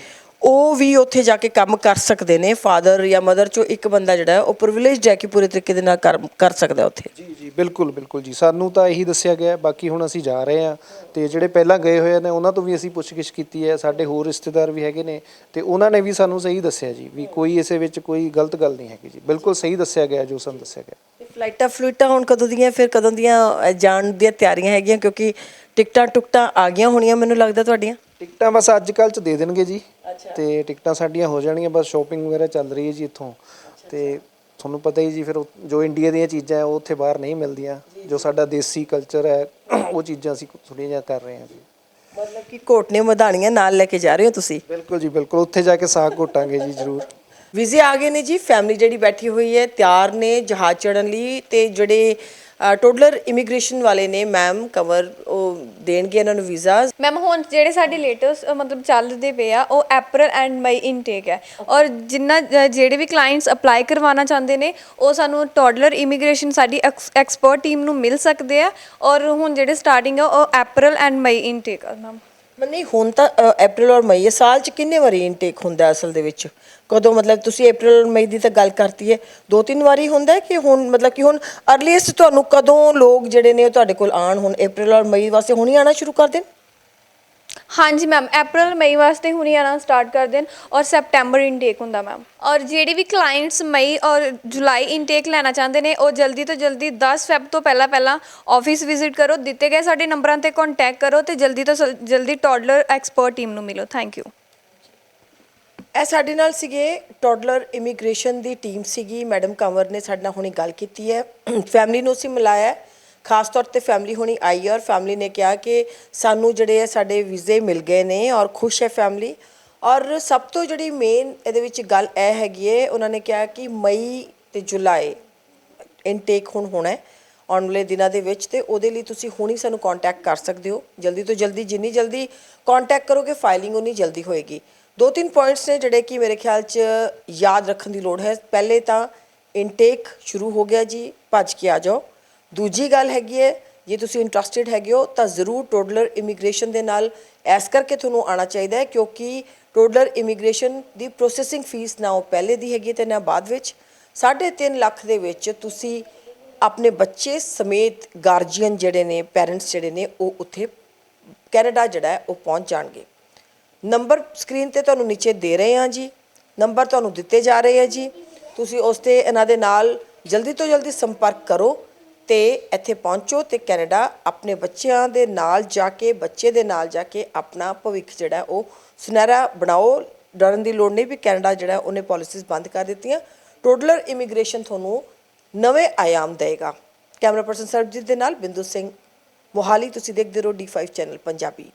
ਉਹ ਵੀ ਉੱਥੇ ਜਾ ਕੇ ਕੰਮ ਕਰ ਸਕਦੇ ਨੇ ਫਾਦਰ ਜਾਂ ਮਦਰ ਚੋਂ ਇੱਕ ਬੰਦਾ ਜਿਹੜਾ ਹੈ ਉਹ ਪ੍ਰਿਵਿਲੇਜਡ ਹੈ ਕਿ ਪੂਰੇ ਤਰੀਕੇ ਦੇ ਨਾਲ ਕਰ ਕਰ ਸਕਦਾ ਉੱਥੇ। ਜੀ ਜੀ ਬਿਲਕੁਲ ਬਿਲਕੁਲ ਜੀ। ਸਾਨੂੰ ਤਾਂ ਇਹੀ ਦੱਸਿਆ ਗਿਆ। ਬਾਕੀ ਹੁਣ ਅਸੀਂ ਜਾ ਰਹੇ ਹਾਂ ਤੇ ਜਿਹੜੇ ਪਹਿਲਾਂ ਗਏ ਹੋਏ ਨੇ ਉਹਨਾਂ ਤੋਂ ਵੀ ਅਸੀਂ ਪੁੱਛਗਿੱਛ ਕੀਤੀ ਹੈ। ਸਾਡੇ ਹੋਰ ਰਿਸ਼ਤੇਦਾਰ ਵੀ ਹੈਗੇ ਨੇ ਤੇ ਉਹਨਾਂ ਨੇ ਵੀ ਸਾਨੂੰ ਸਹੀ ਦੱਸਿਆ ਜੀ ਵੀ ਕੋਈ ਇਸੇ ਵਿੱਚ ਕੋਈ ਗਲਤ ਗੱਲ ਨਹੀਂ ਹੈਗੀ ਜੀ। ਬਿਲਕੁਲ ਸਹੀ ਦੱਸਿਆ ਗਿਆ ਜੋ ਸਾਨੂੰ ਦੱਸਿਆ ਗਿਆ। ਫਲਾਈਟਾਂ ਫਲੂਟਾਂ ਹੁਣ ਕਦੋਂ ਦੀਆਂ ਫਿਰ ਕਦੋਂ ਦੀਆਂ ਜਾਣ ਦੀਆਂ ਤਿਆਰੀਆਂ ਹੈਗੀਆਂ? ਕਿਉਂਕਿ ਟਿਕਟਾਂ ਟੁਕਟਾਂ ਆ ਗਈਆਂ ਹੋਣੀਆਂ ਮੈਨੂੰ ਲੱਗਦਾ ਤੁਹਾਡੀਆਂ? ਟਿਕਟਾਂ ਬਸ ਅੱਜ ਕੱਲ੍ਹ ਚ ਦੇ ਦੇਣਗੇ ਜੀ। ਤੇ ਟਿਕਟਾਂ ਸਾਡੀਆਂ ਹੋ ਜਾਣਗੀਆਂ ਬਸ ਸ਼ਾਪਿੰਗ ਵਗੈਰਾ ਚੱਲ ਰਹੀ ਹੈ ਜੀ ਇੱਥੋਂ। ਤੇ ਤੁਹਾਨੂੰ ਪਤਾ ਹੀ ਜੀ ਫਿਰ ਉਹ- ਜੋ ਇੰਡੀਆ ਦੀਆਂ ਚੀਜ਼ਾਂ ਹੈ ਉਹ ਉੱਥੇ ਬਾਹਰ ਨਹੀਂ ਮਿਲਦੀਆਂ। ਜੋ ਸਾਡਾ ਦੇਸੀ ਕਲਚਰ ਹੈ ਉਹ ਚੀਜ਼ਾਂ ਅਸੀਂ ਥੋੜ੍ਹੀਆਂ ਜਿਹੀਆਂ ਕਰ ਰਹੇ ਹਾਂ ਜੀ। ਮਤਲਬ ਕਿ ਘੋਟਨੇ ਮਧਾਣੀਆਂ ਨਾਲ ਲੈ ਕੇ ਜਾ ਰਹੇ ਹੋ ਤੁਸੀਂ? ਬਿਲਕੁਲ ਜੀ ਬਿਲਕੁਲ। ਉੱਥੇ ਜਾ ਕੇ ਸਾਗ ਘੋਟਾਂਗੇ ਜੀ ਜ਼ਰੂਰ। ਵੀਜ਼ੇ ਆ ਗਏ ਨੇ ਜੀ ਫੈਮਿਲੀ ਜਿਹੜੀ ਬੈਠੀ ਹੋਈ ਹੈ ਤਿਆਰ ਨੇ ਜਹਾਜ਼ ਚੜਨ ਲਈ ਤੇ ਜਿਹੜੇ ਟੋਡਲਰ ਇਮੀਗ੍ਰੇਸ਼ਨ ਵਾਲੇ ਨੇ ਮੈਮ ਕਵਰ ਉਹ ਦੇਣਗੇ ਇਹਨਾਂ ਨੂੰ ਵੀਜ਼ਾਸ ਮੈਮ ਹੁਣ ਜਿਹੜੇ ਸਾਡੇ ਲੇਟੈਸਟ ਮਤਲਬ ਚੱਲਦੇ ਪਏ ਆ, ਉਹ April ਐਂਡ ਮਈ ਇਨਟੇਕ ਹੈ। ਔਰ ਜਿੰਨਾ ਜਿਹੜੇ ਵੀ ਕਲਾਇੰਟਸ ਅਪਲਾਈ ਕਰਵਾਉਣਾ ਚਾਹੁੰਦੇ ਨੇ, ਉਹ ਸਾਨੂੰ ਟੋਡਲਰ ਇਮੀਗ੍ਰੇਸ਼ਨ ਸਾਡੀ ਐਕਸਪਰਟ ਟੀਮ ਨੂੰ ਮਿਲ ਸਕਦੇ ਆ। ਔਰ ਹੁਣ ਜਿਹੜੇ ਸਟਾਰਟਿੰਗ ਆ, ਉਹ April ਐਂਡ ਮਈ ਇਨਟੇਕ ਆ ਮੈਮ ਨਹੀਂ, ਹੁਣ ਤਾਂ ਅਪ੍ਰੈਲ ਔਰ ਮਈ ਹੈ ਸਾਲ ਚ ਕਿੰਨੇ ਵਾਰੀ ਇਨਟੇਕ ਹੁੰਦਾ ਹੈ ਅਸਲ ਦੇ ਵਿੱਚ? ਕਦੋਂ, ਮਤਲਬ ਤੁਸੀਂ ਅਪ੍ਰੈਲ ਔਰ ਮਈ ਦੀ ਤਾਂ ਗੱਲ ਕਰਤੀ ਹੈ ਦੋ ਤਿੰਨ ਵਾਰੀ ਹੁੰਦਾ ਹੈ ਕਿ ਹੁਣ, ਮਤਲਬ ਕਿ ਹੁਣ ਅਰਲੀਐਸਟ ਤੁਹਾਨੂੰ ਕਦੋਂ ਲੋਕ ਜਿਹੜੇ ਨੇ ਉਹ ਤੁਹਾਡੇ ਕੋਲ ਆਣ ਹੁਣ ਅਪ੍ਰੈਲ ਔਰ ਮਈ ਵਾਸਤੇ ਹੁਣੀ ਆਣਾ ਸ਼ੁਰੂ ਕਰ ਦੇਣ? ਹਾਂਜੀ ਮੈਮ ਅਪ੍ਰੈਲ ਮਈ ਵਾਸਤੇ ਹੁਣੀ ਆਣਾ ਸਟਾਰਟ ਕਰ ਦੇਣ ਔਰ ਸੈਪਟੈਂਬਰ ਇਨਟੇਕ ਹੁੰਦਾ ਮੈਮ ਔਰ ਜਿਹੜੇ ਵੀ ਕਲਾਇੰਟਸ ਮਈ ਔਰ ਜੁਲਾਈ ਇਨਟੇਕ ਲੈਣਾ ਚਾਹੁੰਦੇ ਨੇ, ਉਹ ਜਲਦੀ ਤੋਂ ਜਲਦੀ 10 ਫੈਬ ਤੋਂ ਪਹਿਲਾਂ ਪਹਿਲਾਂ ਆਫਿਸ ਵਿਜ਼ਿਟ ਕਰੋ, ਦਿੱਤੇ ਗਏ ਸਾਡੇ ਨੰਬਰਾਂ ਤੇ ਕੰਟੈਕਟ ਕਰੋ ਤੇ ਜਲਦੀ ਤੋਂ ਜਲ- ਜਲਦੀ ਟੋਡਲਰ ਐਕਸਪਰਟ ਟੀਮ ਨੂੰ ਮਿਲੋ। ਥੈਂਕ ਯੂ ਇਹ ਸਾਡੇ ਨਾਲ ਸੀਗੇ ਟੋਡਲਰ ਇਮੀਗ੍ਰੇਸ਼ਨ ਦੀ ਟੀਮ ਸੀਗੀ। ਮੈਡਮ ਕੰਵਰ ਨੇ ਸਾਡੇ ਨਾਲ ਹੁਣੀ ਗੱਲ ਕੀਤੀ ਹੈ। ਫੈਮਿਲੀ ਨੂੰ ਅਸੀਂ ਮਿਲਾਇਆ ਹੈ। ਖਾਸ ਤੌਰ ਤੇ ਫੈਮਿਲੀ ਹੁਣੀ ਆਈ ਹੈ ਔਰ ਫੈਮਿਲੀ ਨੇ ਕਿਹਾ ਕਿ ਸਾਨੂੰ ਜਿਹੜੇ ਆ ਸਾਡੇ ਵੀਜ਼ੇ ਮਿਲ ਗਏ ਨੇ ਔਰ ਖੁਸ਼ ਹੈ ਫੈਮਿਲੀ ਔਰ ਸਭ ਤੋਂ ਜਿਹੜੀ ਮੇਨ ਇਹਦੇ ਵਿੱਚ ਗੱਲ ਇਹ ਹੈਗੀ ਹੈ, ਉਹਨਾਂ ਨੇ ਕਿਹਾ ਕਿ ਮਈ ਤੇ ਜੁਲਾਈ ਇਨਟੇਕ ਹੁਣ ਹੋਣਾ ਹੈ ਆਉਣ ਵਾਲੇ ਦਿਨਾਂ ਦੇ ਵਿੱਚ ਤੇ ਉਹਦੇ ਲਈ ਤੁਸੀਂ ਹੁਣੀ ਸਾਨੂੰ ਕੰਟੈਕਟ ਕਰ ਸਕਦੇ ਹੋ। ਜਲਦੀ ਤੋਂ ਜਲਦੀ, ਜਿੰਨੀ ਜਲਦੀ ਕੰਟੈਕਟ ਕਰੋਗੇ ਫਾਈਲਿੰਗ ਉਨੀ ਜਲਦੀ ਹੋਏਗੀ। ਦੋ ਤਿੰਨ ਪੁਆਇੰਟਸ ਨੇ ਜਿਹੜੇ ਕਿ ਮੇਰੇ ਖਿਆਲ 'ਚ ਯਾਦ ਰੱਖਣ ਦੀ ਲੋੜ ਹੈ। ਪਹਿਲੇ ਤਾਂ ਇਨਟੇਕ ਸ਼ੁਰੂ ਹੋ ਗਿਆ ਜੀ, ਭੱਜ ਕੇ ਆ ਜਾਓ। ਦੂਜੀ ਗੱਲ ਹੈਗੀ ਹੈ, ਜੇ ਤੁਸੀਂ ਇੰਟਰਸਟਿਡ ਹੈਗੇ ਹੋ, ਤਾਂ ਜ਼ਰੂਰ ਟੋਡਲਰ ਇਮੀਗ੍ਰੇਸ਼ਨ ਦੇ ਨਾਲ ਐਸ ਕਰਕੇ ਤੁਹਾਨੂੰ ਆਉਣਾ ਚਾਹੀਦਾ ਹੈ, ਕਿਉਂਕਿ ਟੋਡਲਰ ਇਮੀਗ੍ਰੇਸ਼ਨ ਦੀ ਪ੍ਰੋਸੈਸਿੰਗ ਫੀਸ ਨਾ ਉਹ ਪਹਿਲੇ ਦੀ ਹੈਗੀ ਹੈ ਤੇ ਨਾ ਬਾਅਦ ਵਿੱਚ। 3.5 ਲੱਖ ਦੇ ਵਿੱਚ ਤੁਸੀਂ ਆਪਣੇ ਬੱਚੇ ਸਮੇਤ ਗਾਰਜੀਅਨ ਜਿਹੜੇ ਨੇ ਪੈਰੈਂਟਸ ਜਿਹੜੇ ਨੇ, ਉਹ ਉੱਥੇ ਕੈਨੇਡਾ ਜਿਹੜਾ ਹੈ, ਉਹ ਪਹੁੰਚ ਜਾਣਗੇ। ਨੰਬਰ ਸਕਰੀਨ ਤੇ ਤੁਹਾਨੂੰ ਨੀਚੇ ਦੇ ਰਹੇ ਹਾਂ ਜੀ। ਨੰਬਰ ਤੁਹਾਨੂੰ ਦਿੱਤੇ ਜਾ ਰਹੇ ਹੈ ਜੀ। ਤੁਸੀਂ ਉਸ ਤੇ ਇਹਨਾਂ ਦੇ ਨਾਲ ਜਲਦੀ ਤੋਂ ਜਲਦੀ ਸੰਪਰਕ ਕਰੋ। ਤੇ ਇੱਥੇ ਪਹੁੰਚੋ ਤੇ ਕੈਨੇਡਾ ਆਪਣੇ ਬੱਚਿਆਂ ਦੇ ਨਾਲ ਜਾ ਕੇ, ਬੱਚੇ ਦੇ ਨਾਲ ਜਾ ਕੇ ਆਪਣਾ ਭਵਿੱਖ ਜਿਹੜਾ ਉਹ ਸੁਨਹਿਰਾ ਬਣਾਓ। ਡਰਨ ਦੀ ਲੋੜ ਨਹੀਂ ਵੀ ਕੈਨੇਡਾ ਜਿਹੜਾ ਉਹਨੇ ਪਾਲਿਸੀਜ਼ ਬੰਦ ਕਰ ਦਿੱਤੀਆਂ। ਟੋਡਲਰ ਇਮੀਗ੍ਰੇਸ਼ਨ ਤੁਹਾਨੂੰ ਨਵੇਂ ਆਯਾਮ ਦੇਗਾ ਕੈਮਰਾ ਪਰਸਨ ਸਰਬਜੀਤ ਦੇ ਨਾਲ ਬਿੰਦੂ ਸਿੰਘ ਮੋਹਾਲੀ, ਤੁਸੀਂ ਦੇਖਦੇ ਰਹੋ D5 ਚੈਨਲ ਪੰਜਾਬੀ।